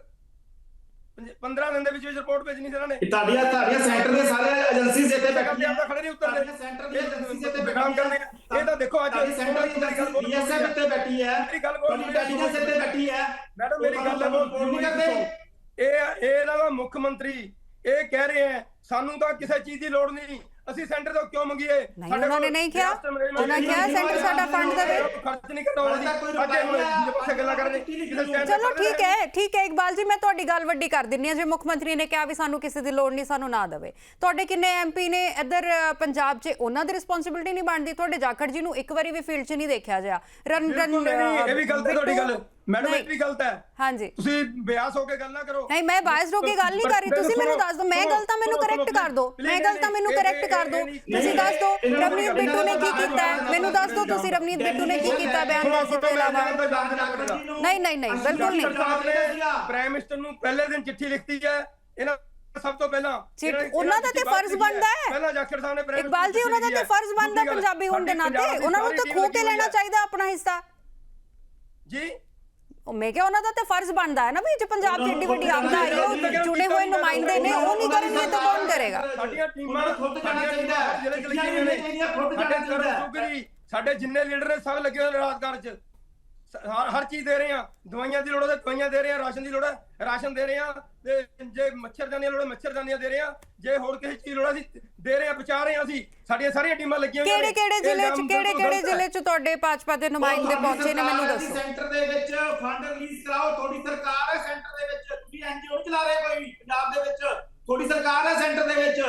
15 ਦਿਨ ਦੇ ਵਿੱਚ ਵਿੱਚ ਰਿਪੋਰਟ ਭੇਜਣੀ ਸੀ ਇਹਨਾਂ ਨੇ। ਇਹ ਤੁਹਾਡੀਆਂ ਤੁਹਾਡੀਆਂ ਸੈਂਟਰ ਦੇ ਸਾਰੇ ਏਜੰਸੀਜ਼ ਇੱਥੇ ਕਰਦੇ ਬੈਠੀਆਂ। ਆਪਦਾ ਖੜੇ ਨਹੀਂ ਉਤਰਦੇ। ਸੈਂਟਰ ਦੀ ਏਜੰਸੀਜ਼ ਇੱਥੇ ਬੇਕਾਮ ਕਰਨੇ ਇਹ ਤਾਂ ਦੇਖੋ ਅੱਜ ਸੈਂਟਰ ਦੀ ਏਜੰਸੀ ਬੀਐਸਐਫ ਇੱਥੇ ਬੈਠੀ ਹੈ। ਮੇਰੀ ਗੱਲ ਤੁਹਾਡੀ ਇੰਟੈਲੀਜੈਂਸ ਇੱਥੇ ਬੈਠੀ ਹੈ। ਮੈਡਮ ਮੇਰੀ ਗੱਲ ਬਹੁਤ ਨਹੀਂ ਕਰਦੇ ਇਹ ਇਹ ਇਹਨਾਂ ਦਾ ਮੁੱਖ ਮੰਤਰੀ। ਇਹ ਕਹਿ ਰਹੇ ਹੈ ਸਾਨੂੰ ਤਾਂ ਕਿਸੇ ਚੀਜ਼ ਦੀ ਲੋੜ ਨਹੀਂ। ਅਸੀਂ ਸੈਂਟਰ ਤੋਂ ਕਿਉਂ ਮੰਗੀਏ? ਨਹੀਂ ਉਹਨਾਂ ਨੇ ਨਹੀਂ ਕਿਹਾ। ਉਹਨਾਂ ਕਿਹਾ ਸੈਂਟਰ ਸਾਡਾ ਫੰਡ ਦੇਵੇ। ਖਰਚ ਨਹੀਂ ਕਰਨਾ ਉਹਦੀ। ਅੱਜ ਇਹ ਪਾਸੇ ਗੱਲਾਂ ਕਰਨੇ। ਕਿਸੇ ਸਟੈਂਡ ਚਲੋ ਠੀਕ ਹੈ ਠੀਕ ਹੈ ਇਕਬਾਲ ਜੀ ਮੈਂ ਤੁਹਾਡੀ ਗੱਲ ਵੱਡੀ ਕਰ ਦਿੰਨੀ ਆ ਜੇ ਮੁੱਖ ਮੰਤਰੀ ਨੇ ਕਿਹਾ ਵੀ ਸਾਨੂੰ ਕਿਸੇ ਦੀ ਲੋੜ ਨਹੀਂ ਸਾਨੂੰ ਨਾ ਦੇਵੇ। ਤੁਹਾਡੇ ਕਿੰਨੇ ਐਮਪੀ ਨੇ ਇੱਧਰ ਅ, ਪੰਜਾਬ 'ਚ ਉਹਨਾਂ ਦੀ ਰਿਸਪੌਂਸਿਬਿਲਟੀ ਨਹੀਂ ਬਣਦੀ? ਤੁਹਾਡੇ ਜਾਖੜ ਜੀ ਨੂੰ ਇੱਕ ਵਾਰੀ ਵੀ ਫੀਲਡ 'ਚ ਨਹੀਂ ਦੇਖਿਆ ਗਿਆ ਰਨ ਰਨ ਬਿਲਕੁਲ ਨਹੀਂ ਇਹ ਵੀ ਗਲਤ ਹੈ ਤੁਹਾਡੀ ਗੱਲ। ਮੈਡਮ ਇਹ। ਵੀ ਗਲਤ ਹੈ। ਹਾਂਜੀ। ਤੁਸੀਂ ਬਿਆਸ ਹੋ ਕੇ ਗੱਲ ਨਾ ਕਰੋ। ਨਹੀਂ ਮੈਂ ਬਾਇਸ ਹੋ ਕੇ ਗੱਲ ਨਹੀਂ ਕਰ ਰਹੀ। ਤੁਸੀਂ ਮੈਨੂੰ ਦੱਸ ਦਿਓ ਮੈਂ ਗਲਤ ਤਾਂ ਮੈਨੂੰ ਕਰੈਕਟ ਕਰ ਦਿਓ। ਮੈਂ ਗਲਤ ਤਾਂ ਮੈਨੂੰ ਕਰੈਕਟ ਕਰ ਦਿਓ। ਤੁਸੀਂ ਦੱਸ ਦਿਓ ਰਵਨੀਤ ਬਿੱਟੂ ਨੇ ਕੀ ਕੀਤਾ? ਮੈਨੂੰ ਦੱਸ ਦਿਓ ਤੁਸੀਂ ਰਵਨੀਤ ਬਿੱਟੂ ਨੇ ਕੀ ਕੀਤਾ ਬਿਆਨਬਾਜ਼ੀ ਤੋਂ ਇਲਾਵਾ? ਨਹੀਂ ਨਹੀਂ ਨਹੀਂ ਬਿਲਕੁਲ ਨਹੀਂ। ਪ੍ਰਾਈਮ ਮਿਨਿਸਟਰ ਨੂੰ ਪਹਿਲੇ ਦਿਨ ਚਿੱਠੀ ਲਿਖਤੀ ਹੈ। ਇਹਨਾਂ ਸਭ ਤੋਂ ਪਹਿਲਾਂ ਉਹਨਾਂ ਦਾ ਤੇ ਫਰਜ਼ ਬਣਦਾ ਹੈ। ਪਹਿਲਾਂ ਜਾਖੜ ਸਾਹਿਬ ਨੇ prime ਇਕਬਾਲ ਜੀ ਉਹਨਾਂ ਦਾ ਤੇ। ਫਰਜ਼ ਬਣਦਾ ਪੰਜਾਬੀ ਹੋਣ ਦੇ ਨਾਤੇ। ਉਹਨਾਂ ਨੂੰ ਤਾਂ ਖੋ ਕੇ ਲੈਣਾ। ਚਾਹੀਦਾ ਆਪਣਾ ਹਿੱਸਾ। ਜੀ? ਮੈਂ ਕਿਹਾ ਉਹਨਾਂ ਦਾ ਤੇ ਫਰਜ਼ ਬਣਦਾ ਹੈ ਨਾ ਵੀ ਜੇ ਪੰਜਾਬ 'ਚ ਏਡੀ ਵੱਡੀ ਆਪਦਾ ਆਈ ਹੈ ਉਹ ਚੁਣੇ ਹੋਏ ਨੁਮਾਇੰਦੇ ਨੇ ਉਹ ਨਹੀਂ ਕਰਨਗੇ ਤਾਂ ਕੌਣ ਕਰੇਗਾ? ਸਾਡੀਆਂ ਟੀਮਾਂ ਨੂੰ ਖੁਦ ਜਾਣਾ ਚਾਹੀਦਾ ਹੈ। ਨੇ ਚਾਹੀਦੀਆਂ, ਖੁਦ ਜਾਣਾ ਸਾਡੇ ਚਾਹੀਦਾ। ਸਾਡੇ ਜਿੰਨੇ ਲੀਡਰ ਨੇ ਸਭ ਲੱਗੇ ਹੋਏ ਨੇ ਰਾਜਕਾਰਜ ਚ। ਹਰ ਹਰ ਚੀਜ਼ ਦੇ ਰਹੇ ਆ ਦਵਾਈਆਂ ਦੀ ਲੋੜ ਹੈ ਦਵਾਈਆਂ ਦੇ ਰਹੇ ਆ ਰਾਸ਼ਨ ਦੀ ਲੋੜ ਹੈ ਰਾਸ਼ਨ ਦੇ ਰਹੇ ਆ ਤੇ ਜੇ ਮੱਛਰਦਾਨੀਆਂ ਲੋੜ ਮੱਛਰਦਾਨੀਆਂ ਦੇ ਰਹੇ ਆ ਜੇ ਹੋਰ ਕਿਸੇ ਚੀਜ਼ ਲੋੜ ਅਸੀਂ ਦੇ ਰਹੇ ਆ ਬਚਾ ਰਹੇ ਆ ਅਸੀਂ। ਸਾਡੀਆਂ ਸਾਰੀਆਂ ਟੀਮਾਂ ਲੱਗੀਆਂ ਹੋਈਆਂ ਕਿਹੜੇ ਨੇ। ਕਿਹੜੇ ਜ਼ਿਲ੍ਹੇ ਚ ਕਿਹੜੇ ਕਿਹੜੇ। ਜ਼ਿਲ੍ਹੇ ਚ ਤੁਹਾਡੇ ਭਾਜਪਾ ਦੇ ਨੁਮਾਇੰਦੇ ਪਹੁੰਚੇ ਨੇ ਮੈਨੂੰ ਦੱਸੋ। ਸੈਂਟਰ ਦੇ ਵਿੱਚ ਫੰਡ ਰਿਲੀਜ਼ ਕਰਾਓ ਤੁਹਾਡੀ ਸਰਕਾਰ ਹੈ ਸੈਂਟਰ ਦੇ ਵਿੱਚ। ਤੁਸੀਂ ਐਨਜੀਓ ਚਲਾ ਰਹੇ ਕੋਈ? ਪੰਜਾਬ ਦੇ ਵਿੱਚ ਤੁਹਾਡੀ ਸਰਕਾਰ ਹੈ ਸੈਂਟਰ ਦੇ ਵਿੱਚ।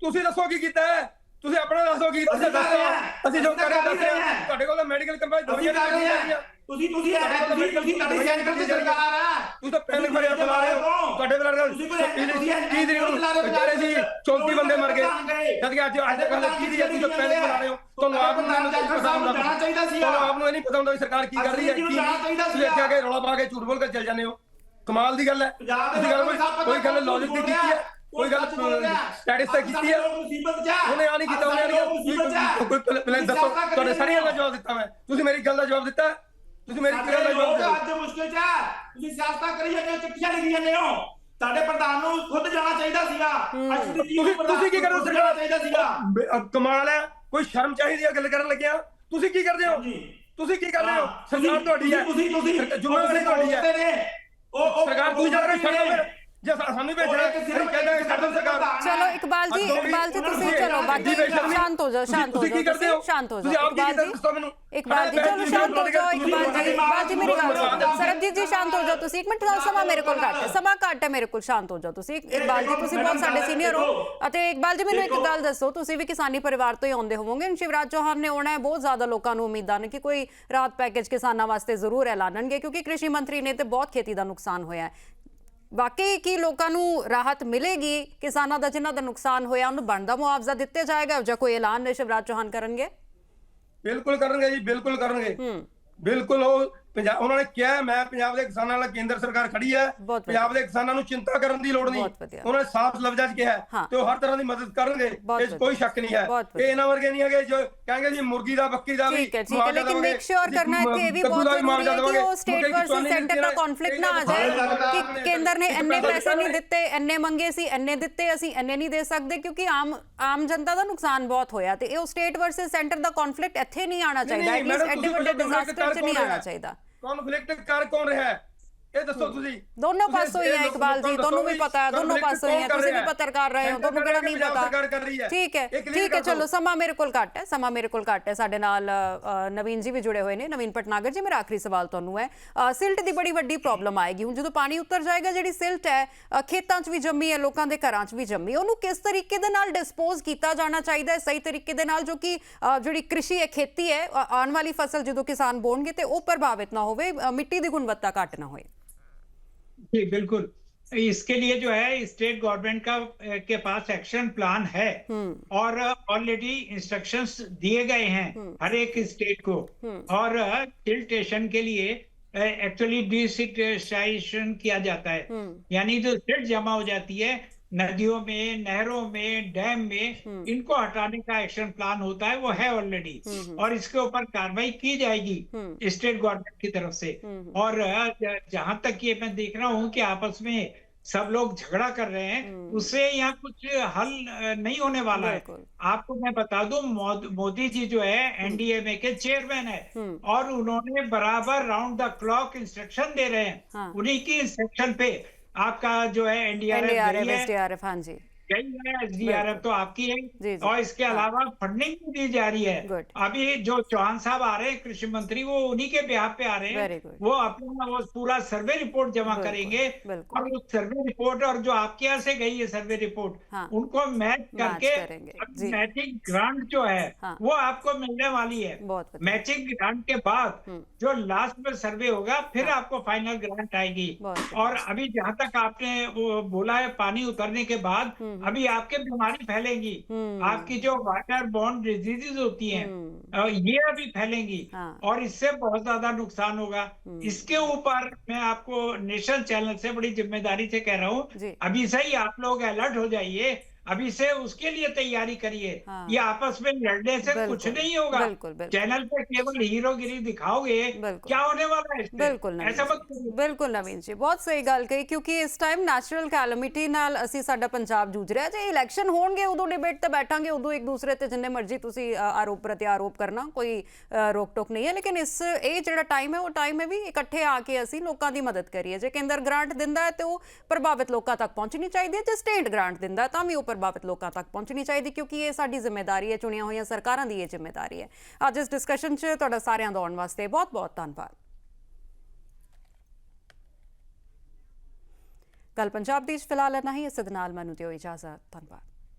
ਤੁਸੀਂ ਦੱਸੋ ਕੀ ਕੀਤਾ ਹੈ? ਤੁਸੀਂ ਆਪਣਾ ਦੱਸੋ ਕੀ ਰਹੇ ਹਾਂ। ਅਸੀਂ ਜੋ ਕਰ ਰਹੇ ਹੀ ਰਹੇ। ਤੁਹਾਡੇ ਕੋਲ ਮੈਡੀਕਲ ਕੰਪਨੀ ਦਵਾਈਆਂ ਕਰ ਰਹੇ ਹਾਂ ਤੁਸੀਂ ਤੁਸੀਂ ਤੁਸੀਂ ਤੁਸੀਂ ਤੁਹਾਡੀ ਸੈਂਟਰ ਦੀ ਸਰਕਾਰ ਹੈ ਤੂੰ ਤਾਂ ਪੈਨ ਖੜੇ ਚਲਾ ਰਹੇ ਹੋ। ਤੁਹਾਡੇ ਤੁਸੀਂ ਕੋਈ ਕੀ ਤੁਸੀਂ ਕੀ ਤਰੀਕ ਨੂੰ ਜਿਹੜੇ ਸੀ 34 ਬੰਦੇ ਮਰ ਗਏ। ਜਦ ਕਿ ਅੱਜ ਅੱਜ ਕੱਲ ਕੀ ਦੀ ਤੁਸੀਂ ਪੈਨ ਖੜਾ ਰਹੇ ਹੋ। ਤੁਹਾਨੂੰ ਆਪ ਨੂੰ ਨਹੀਂ ਪਤਾ ਹੁੰਦਾ ਜਾਣਾ ਚਾਹੀਦਾ ਸੀ। ਤੁਹਾਨੂੰ ਆਪ ਨੂੰ ਇਹ ਨਹੀਂ ਪਤਾ ਹੁੰਦਾ ਸਰਕਾਰ ਕੀ ਕਰ ਰਹੀ ਹੈ ਕੀ ਤੁਸੀਂ ਇੱਥੇ ਆ ਕੇ ਰੌਲਾ ਪਾ ਕੇ ਝੂਠ ਬੋਲ ਕੇ ਚੱਲ ਜਾਂਦੇ ਹੋ। ਕਮਾਲ ਦੀ ਗੱਲ ਹੈ। ਤੁਸੀਂ ਗੱਲ ਕੋਈ ਗੱਲ ਲੌਜਿਕ ਦੀ ਕੀਤੀ ਹੈ? ਕੋਈ ਗੱਲ ਸਟੈਟਿਸ ਕੀਤੀ ਮੁਸੀਬਤ ਚ ਉਹਨੇ ਆ ਨਹੀਂ ਕੀਤਾ ਉਹਨੇ ਆ। ਕੋਈ ਪਲਾਨ ਦੱਸੋ ਤੁਹਾਡੇ ਸਾਰੀਆਂ ਦਾ ਜਵਾਬ ਦਿੱਤਾ ਮੈਂ। ਤੁਸੀਂ ਮੇਰੀ ਗੱਲ ਦਾ ਜਵਾਬ ਦਿੱਤਾ? ਤੁਸੀਂ ਮੇਰੀ ਗੱਲ ਦਾ ਜਵਾਬ ਦਿਓ ਅੱਜ ਮੁਸ਼ਕਿਲ ਚ। ਤੁਸੀਂ ਸਿਆਸਤਾਂ ਕਰੀ ਜਾਂਦੇ ਹੋ ਚਿੱਠੀਆਂ ਲਿਖੀ ਜਾਂਦੇ ਹੋ। ਸਾਡੇ ਪ੍ਰਧਾਨ ਨੂੰ ਖੁਦ ਜਾਣਾ ਚਾਹੀਦਾ ਸੀਗਾ। ਤੁਸੀਂ ਤੁਸੀਂ ਕੀ ਕਰਦੇ ਹੋ ਜਾਣਾ ਸਰਕਾਰ? ਚਾਹੀਦਾ ਸੀਗਾ। ਕਮਾਲ ਹੈ। ਕੋਈ ਸ਼ਰਮ ਚਾਹੀਦੀ ਹੈ ਗੱਲ ਕਰਨ ਲੱਗਿਆ? ਤੁਸੀਂ ਕੀ ਕਰਦੇ ਹੋ। ਤੁਸੀਂ ਕੀ ਕਰ ਰਹੇ ਹੋ? ਸਰਕਾਰ ਤੁਹਾਡੀ ਹੈ। ਤੁਸੀਂ ਤੁਸੀਂ ਜ਼ਿੰਮੇਵਾਰੀ ਤੁਹਾਡੀ ਹੈ। ਉਹ ਉਹ ਸਰਕਾਰ ਤੁਸੀਂ ਜਾ ਰਹੇ ਛੱਡੋ ਫਿਰ। ਜੇ ਸਾਨੂੰ ਸਿਰਫ ਅਸੀਂ ਕਹਿੰਦੇ ਹਾਂ ਛੱਡੋ ਸਰਕਾਰ ਚਲੋ ਇਕਬਾਲ ਜੀ ਇਕਬਾਲ ਜੀ ਤੁਸੀਂ ਚਲੋ ਬਾਕੀ ਸ਼ਾਂਤ ਹੋ ਜਾਓ ਸ਼ਾਂਤ ਹੋ ਤੁਸੀਂ ਕੀ ਜਾਓ ਕਰਦੇ ਹੋ? ਸ਼ਾਂਤ ਹੋ ਤੁਸੀਂ ਜਾਓ ਆਪ ਕੀ ਇਕਬਾਲ ਜੀ। ਦੱਸੋ ਮੈਨੂੰ। ਇਕਬਾਲ ਜੀ ਚਲੋ ਸ਼ਾਂਤ ਹੋ ਜਾਓ ਇਕਬਾਲ ਜੀ ਇਕਬਾਲ ਜੀ ਮੇਰੀ ਗੱਲ ਸੁਣੋ। ਸਰਬਜੀਤ ਜੀ ਸ਼ਾਂਤ ਹੋ ਜਾਓ ਤੁਸੀਂ। ਇੱਕ ਮਿੰਟ ਦਾ ਸਮਾਂ ਮੇਰੇ ਕੋਲ ਘੱਟ ਹੈ। ਸਮਾਂ ਘੱਟ ਹੈ ਮੇਰੇ ਕੋਲ ਸ਼ਾਂਤ ਹੋ ਜਾਓ ਤੁਸੀਂ। ਇਕਬਾਲ ਜੀ ਤੁਸੀਂ ਬਹੁਤ ਸਾਡੇ ਸੀਨੀਅਰ ਹੋ। ਅਤੇ ਇਕਬਾਲ ਜੀ ਮੈਨੂੰ ਇੱਕ ਗੱਲ ਦੱਸੋ ਤੁਸੀਂ ਵੀ ਕਿਸਾਨੀ ਪਰਿਵਾਰ ਤੋਂ ਹੀ ਆਉਂਦੇ ਹੋਵੋਗੇ। ਸ਼ਿਵਰਾਜ ਚੌਹਾਨ ਨੇ ਆਉਣਾ ਹੈ ਬਹੁਤ ਜ਼ਿਆਦਾ ਲੋਕਾਂ ਨੂੰ ਉਮੀਦਾਂ ਨੇ ਕਿ ਕੋਈ ਰਾਤ ਪੈਕੇਜ ਕਿਸਾਨਾਂ ਵਾਸਤੇ ਜ਼ਰੂਰ ਐਲਾਨਣਗੇ ਕਿਉਂਕਿ ਕ੍ਰਿਸ਼ੀ ਮੰਤਰੀ ਨੇ ਤੇ ਬਹੁਤ ਖੇਤੀ ਦਾ ਨੁਕਸਾਨ ਹੋਇਆ ਹੈ। ਵਾਕਈ ਕੀ ਲੋਕਾਂ ਨੂੰ ਰਾਹਤ ਮਿਲੇਗੀ? ਕਿਸਾਨਾਂ ਦਾ ਜਿਨ੍ਹਾਂ ਦਾ ਨੁਕਸਾਨ ਹੋਇਆ ਉਹਨੂੰ ਬਣਦਾ ਮੁਆਵਜ਼ਾ ਦਿੱਤਾ ਜਾਏਗਾ ਜਾਂ ਕੋਈ ਐਲਾਨ ਸ਼ਿਵਰਾਜ ਚੌਹਾਨ ਕਰਨਗੇ? ਬਿਲਕੁਲ ਕਰਨਗੇ ਜੀ ਬਿਲਕੁਲ ਕਰਨਗੇ। ਬਿਲਕੁਲ ਉਹ ਪੰਜਾਬ ਉਹਨਾਂ ਨੇ ਕਿਹਾ ਮੈਂ ਪੰਜਾਬ ਦੇ ਕਿਸਾਨਾਂ ਨਾਲ ਕੇਂਦਰ ਸਰਕਾਰ ਖੜੀ ਹੈ। ਪੰਜਾਬ ਦੇ ਕਿਸਾਨਾਂ ਨੂੰ ਚਿੰਤਾ ਕਰਨ ਦੀ ਲੋੜ ਨਹੀਂ। ਉਹਨਾਂ ਨੇ ਸਾਫ਼ ਲਫ਼ਜ਼ਾਂ 'ਚ ਕਿਹਾ ਹਾਂ। ਹੈ। ਤੇ ਉਹ ਹਰ ਤਰ੍ਹਾਂ ਦੀ ਮਦਦ ਕਰਨਗੇ। ਇਸ ਕੋਈ। ਸ਼ੱਕ ਨਹੀਂ ਹੈ। ਇਹ। ਇਹਨਾਂ ਵਰਗੇ ਨਹੀਂ ਹੈਗੇ ਜੋ ਕਹਾਂਗੇ ਜੀ ਮੁਰਗੀ ਦਾ ਬੱਕਰੀ ਦਾ ਵੀ ਠੀਕ ਹੈ ਠੀਕ ਹੈ। ਲੇਕਿਨ ਮੇਕ ਸ਼ੋਰ ਕਰਨਾ ਇੱਥੇ ਇਹ ਵੀ ਬਹੁਤ ਜ਼ਰੂਰੀ ਹੈ ਕਿ ਉਹ ਸਟੇਟ ਵਰਸਸ ਸੈਂਟਰ ਦਾ ਕਨਫਲਿਕਟ ਨਾ ਆ ਜਾਏ ਕਿ ਕੇਂਦਰ ਨੇ ਇੰਨੇ ਪੈਸੇ ਨਹੀਂ ਦਿੱਤੇ ਇੰਨੇ ਮੰਗੇ ਸੀ ਇੰਨੇ ਦਿੱਤੇ ਅਸੀਂ ਇੰਨੇ ਨਹੀਂ ਦੇ ਸਕਦੇ ਕਿਉਂਕਿ ਆਮ ਆਮ ਜਨਤਾ ਦਾ ਨੁਕਸਾਨ ਬਹੁਤ ਹੋਇਆ ਤੇ ਇਹ ਉਹ ਸਟੇਟ ਵਰਸਸ ਸੈਂਟਰ ਦਾ ਕਨਫਲਿਕਟ ਇੱਥੇ ਨਹੀਂ ਆਣਾ ਚਾਹੀਦਾ ਐਟਲੀਸਟ ਐਡੇ ਵੱਡੇ ਡਿਜ਼ਾਸਟਰ 'ਚ ਨਹੀਂ ਆਣਾ ਚਾਹੀਦਾ। ਕਨਫਲਿਕਟ ਕਰ ਕੌਣ ਰਿਹਾ ਹੈ? ਇਹ ਦੱਸੋ ਤੁਸੀਂ। ਦੋਨੋਂ ਪਾਸੋਂ ਹੀ ਹੈ ਇਕਬਾਲ ਜੀ ਤੁਹਾਨੂੰ ਵੀ ਪਤਾ ਹੈ ਦੋਨੋਂ ਪਾਸੋਂ ਹੀ ਹੈ ਤੁਸੀਂ ਵੀ? ਪੱਤਰਕਾਰ ਰਹੇ ਹੋ ਤੁਹਾਨੂੰ ਕਿਹੜਾ ਨਹੀਂ ਪਤਾ। ਠੀਕ ਹੈ ਠੀਕ ਹੈ। ਚਲੋ ਸਮਾਂ ਮੇਰੇ ਕੋਲ ਘੱਟ ਹੈ ਸਮਾਂ ਮੇਰੇ ਕੋਲ ਘੱਟ ਹੈ। ਸਾਡੇ ਨਾਲ ਨਵੀਨ ਜੀ ਵੀ ਜੁੜੇ ਹੋਏ ਨੇ। ਨਵੀਨ ਪਟਨਾਗਰ ਜੀ ਮੇਰਾ ਆਖਰੀ ਸਵਾਲ ਤੁਹਾਨੂੰ ਹੈ। ਸਿਲਟ ਦੀ ਬੜੀ ਵੱਡੀ ਪ੍ਰੋਬਲਮ ਆਏਗੀ। ਹੁਣ ਜਦੋਂ ਪਾਣੀ ਉਤਰ ਜਾਏਗਾ ਜਿਹੜੀ ਸਿਲਟ ਹੈ ਖੇਤਾਂ 'ਚ ਵੀ ਜੰਮੀ ਹੈ ਲੋਕਾਂ ਦੇ ਘਰਾਂ 'ਚ ਵੀ ਜੰਮੀ ਉਹਨੂੰ ਕਿਸ ਤਰੀਕੇ ਦੇ ਨਾਲ ਡਿਸਪੋਜ਼ ਕੀਤਾ ਜਾਣਾ ਚਾਹੀਦਾ ਹੈ? ਸਹੀ ਤਰੀਕੇ ਦੇ ਨਾਲ ਜੋ ਕਿ ਜਿਹੜੀ ਕ੍ਰਿਸ਼ੀ ਹੈ ਖੇਤੀ ਹੈ ਆਉਣ ਵਾਲੀ ਫਸਲ ਜਦੋਂ ਕਿਸਾਨ ਬੋਣਗੇ ਤੇ ਉਹ ਪ੍ਰਭਾਵਿਤ ਨਾ ਹੋਵੇ ਮਿੱਟੀ ਦੀ ਗੁਣਵੱਤਾ ਘੱਟ ਨਾ ਹੋਏ। जी बिल्कुल। इसके लिए जो है स्टेट गवर्नमेंट का के पास एक्शन प्लान है। हम्म। और ऑलरेडी इंस्ट्रक्शंस दिए गए हैं हर एक स्टेट को। और हिल स्टेशन के लिए एक्चुअली डिसिटाइजेशन किया जाता है। हम्म। यानी जो सिल्ट जमा हो जाती है नदियों में नहरों में डैम में इनको हटाने का एक्शन प्लान होता है वो है ऑलरेडी और इसके ऊपर कार्रवाई की जाएगी हम्म। स्टेट गवर्नमेंट की तरफ़ से हम्म। और जहाँ तक ये मैं देख रहा हूँ कि आपस में सब लोग झगड़ा कर रहे हैं हम्म। उससे यहाँ कुछ हल नहीं होने वाला है आपको मैं बता दूँ मोद- जी जो है एनडीएमए के चेयरमैन है हम्म। और उन्होंने बराबर राउंड द क्लॉक इंस्ट्रक्शन दे रहे हैं हाँ। उन्हीं की इंस्ट्रक्शन पे आपका जो है एनडीआरएफ एनडीआरएफ गई है एसडीआरएफ हाँ जी गई है एसडीआरएफ तो आपकी है जी, जी। और इसके अलावा फंडिंग भी दी जा रही है। अभी जो चौहान साहब आ रहे हैं कृषि मंत्री वो उन्हीं के ब्याह पे आ रहे हैं। वो अपना वो पूरा सर्वे रिपोर्ट जमा करेंगे और उस सर्वे रिपोर्ट और जो आपके यहाँ से गई है सर्वे रिपोर्ट हाँ। उनको मैच करके मैचिंग ग्रांट जो। है हाँ। वो आपको मिलने वाली है। मैचिंग ग्रांट के बाद हम्म। जो लास्ट में सर्वे होगा फिर हाँ। आपको फाइनल ग्रांट आएगी। और अभी जहाँ तक आपने वो बोला है पानी उतरने के बाद हम्म। अभी आपके बीमारी फैलेंगी हम्म। आपकी जो वाटर बॉन्ड डिजीजेज होती हैं हम्म। ये अभी फैलेंगी हाँ। और इससे बहुत ज़्यादा नुकसान होगा हम्म। इसके ऊपर मैं आपको नेशनल चैनल से बड़ी ज़िम्मेदारी से कह रहा हूँ अभी से ही आप लोग अलर्ट हो जाइए अभी से उसके लिए तैयारी करिए। हाँ। ये आपस में लड़ने से कुछ नहीं होगा। बिल्कुल, बिल्कुल, चैनल पे केवल हीरोगिरी दिखाओगे क्या होने वाला है ਬਿਲਕੁਲ ਐਸਾ ਮਤ ਬਿਲਕੁਲ ਨਵੀਨ ਜੀ ਬਹੁਤ ਸਹੀ ਗੱਲ ਕਹੀ ਕਿਉਂਕਿ ਇਸ ਟਾਈਮ ਨੈਚੁਰਲ ਕੈਲਮਿਟੀ ਨਾਲ ਅਸੀਂ ਸਾਡਾ ਪੰਜਾਬ ਜੂਝ ਰਿਹਾ ਜੇ ਇਲੈਕਸ਼ਨ ਹੋਣਗੇ ਉਦੋਂ ਡਿਬੇਟ ਤੇ ਬੈਠਾਂਗੇ ਉਦੋਂ ਇੱਕ ਦੂਸਰੇ ਤੇ ਜਿੰਨੇ ਮਰਜ਼ੀ ਤੁਸੀਂ ਆਰੋਪ ਪ੍ਰਤੀ ਆਰੋਪ ਕਰਨਾ ਕੋਈ ਰੋਕ ਟੋਕ ਨਹੀਂ ਹੈ ਲੇਕਿਨ ਇਸ ਇਹ ਜਿਹੜਾ ਟਾਈਮ ਹੈ ਉਹ ਟਾਈਮ ਹੈ ਵੀ ਇਕੱਠੇ ਆ ਕੇ ਅਸੀਂ ਲੋਕਾਂ ਦੀ ਮਦਦ ਕਰੀਏ ਜੇ ਕੇਂਦਰ ਗ੍ਰਾਂਟ ਦਿੰਦਾ ਹੈ ਤੇ ਉਹ ਪ੍ਰਭਾਵਿਤ ਲੋਕਾਂ ਤੱਕ ਪਹੁੰਚਣੀ ਚਾਹੀਦੀ ਹੈ ਜੇ ਸਟੇਟ ਗ੍ਰਾਂਟ ਦਿੰਦਾ ਤਾਂ ਵੀ ਉਹ ਪ੍ਰਭਾਵਿਤ ਲੋਕਾਂ ਤੱਕ ਪਹੁੰਚਣੀ ਚਾਹੀਦੀ, ਕਿਉਂਕਿ ਇਹ ਸਾਡੀ ਜ਼ਿੰਮੇਵਾਰੀ ਹੈ, ਚੁਣੀਆਂ ਹੋਈਆਂ ਸਰਕਾਰਾਂ ਦੀ ਇਹ ਜ਼ਿੰਮੇਵਾਰੀ ਹੈ। ਅੱਜ ਇਸ ਡਿਸਕਸ਼ਨ 'ਚ ਤੁਹਾਡਾ ਸਾਰਿਆਂ ਦਾ ਆਉਣ ਵਾਸਤੇ ਬਹੁਤ ਬਹੁਤ ਧੰਨਵਾਦ। ਗੱਲ ਪੰਜਾਬ ਦੀ ਫਿਲਹਾਲ ਨਹੀਂ ਇਸ ਦੇ ਨਾਲ ਮੈਨੂੰ ਦਿਓ ਇਜਾਜ਼ਤ। ਧੰਨਵਾਦ।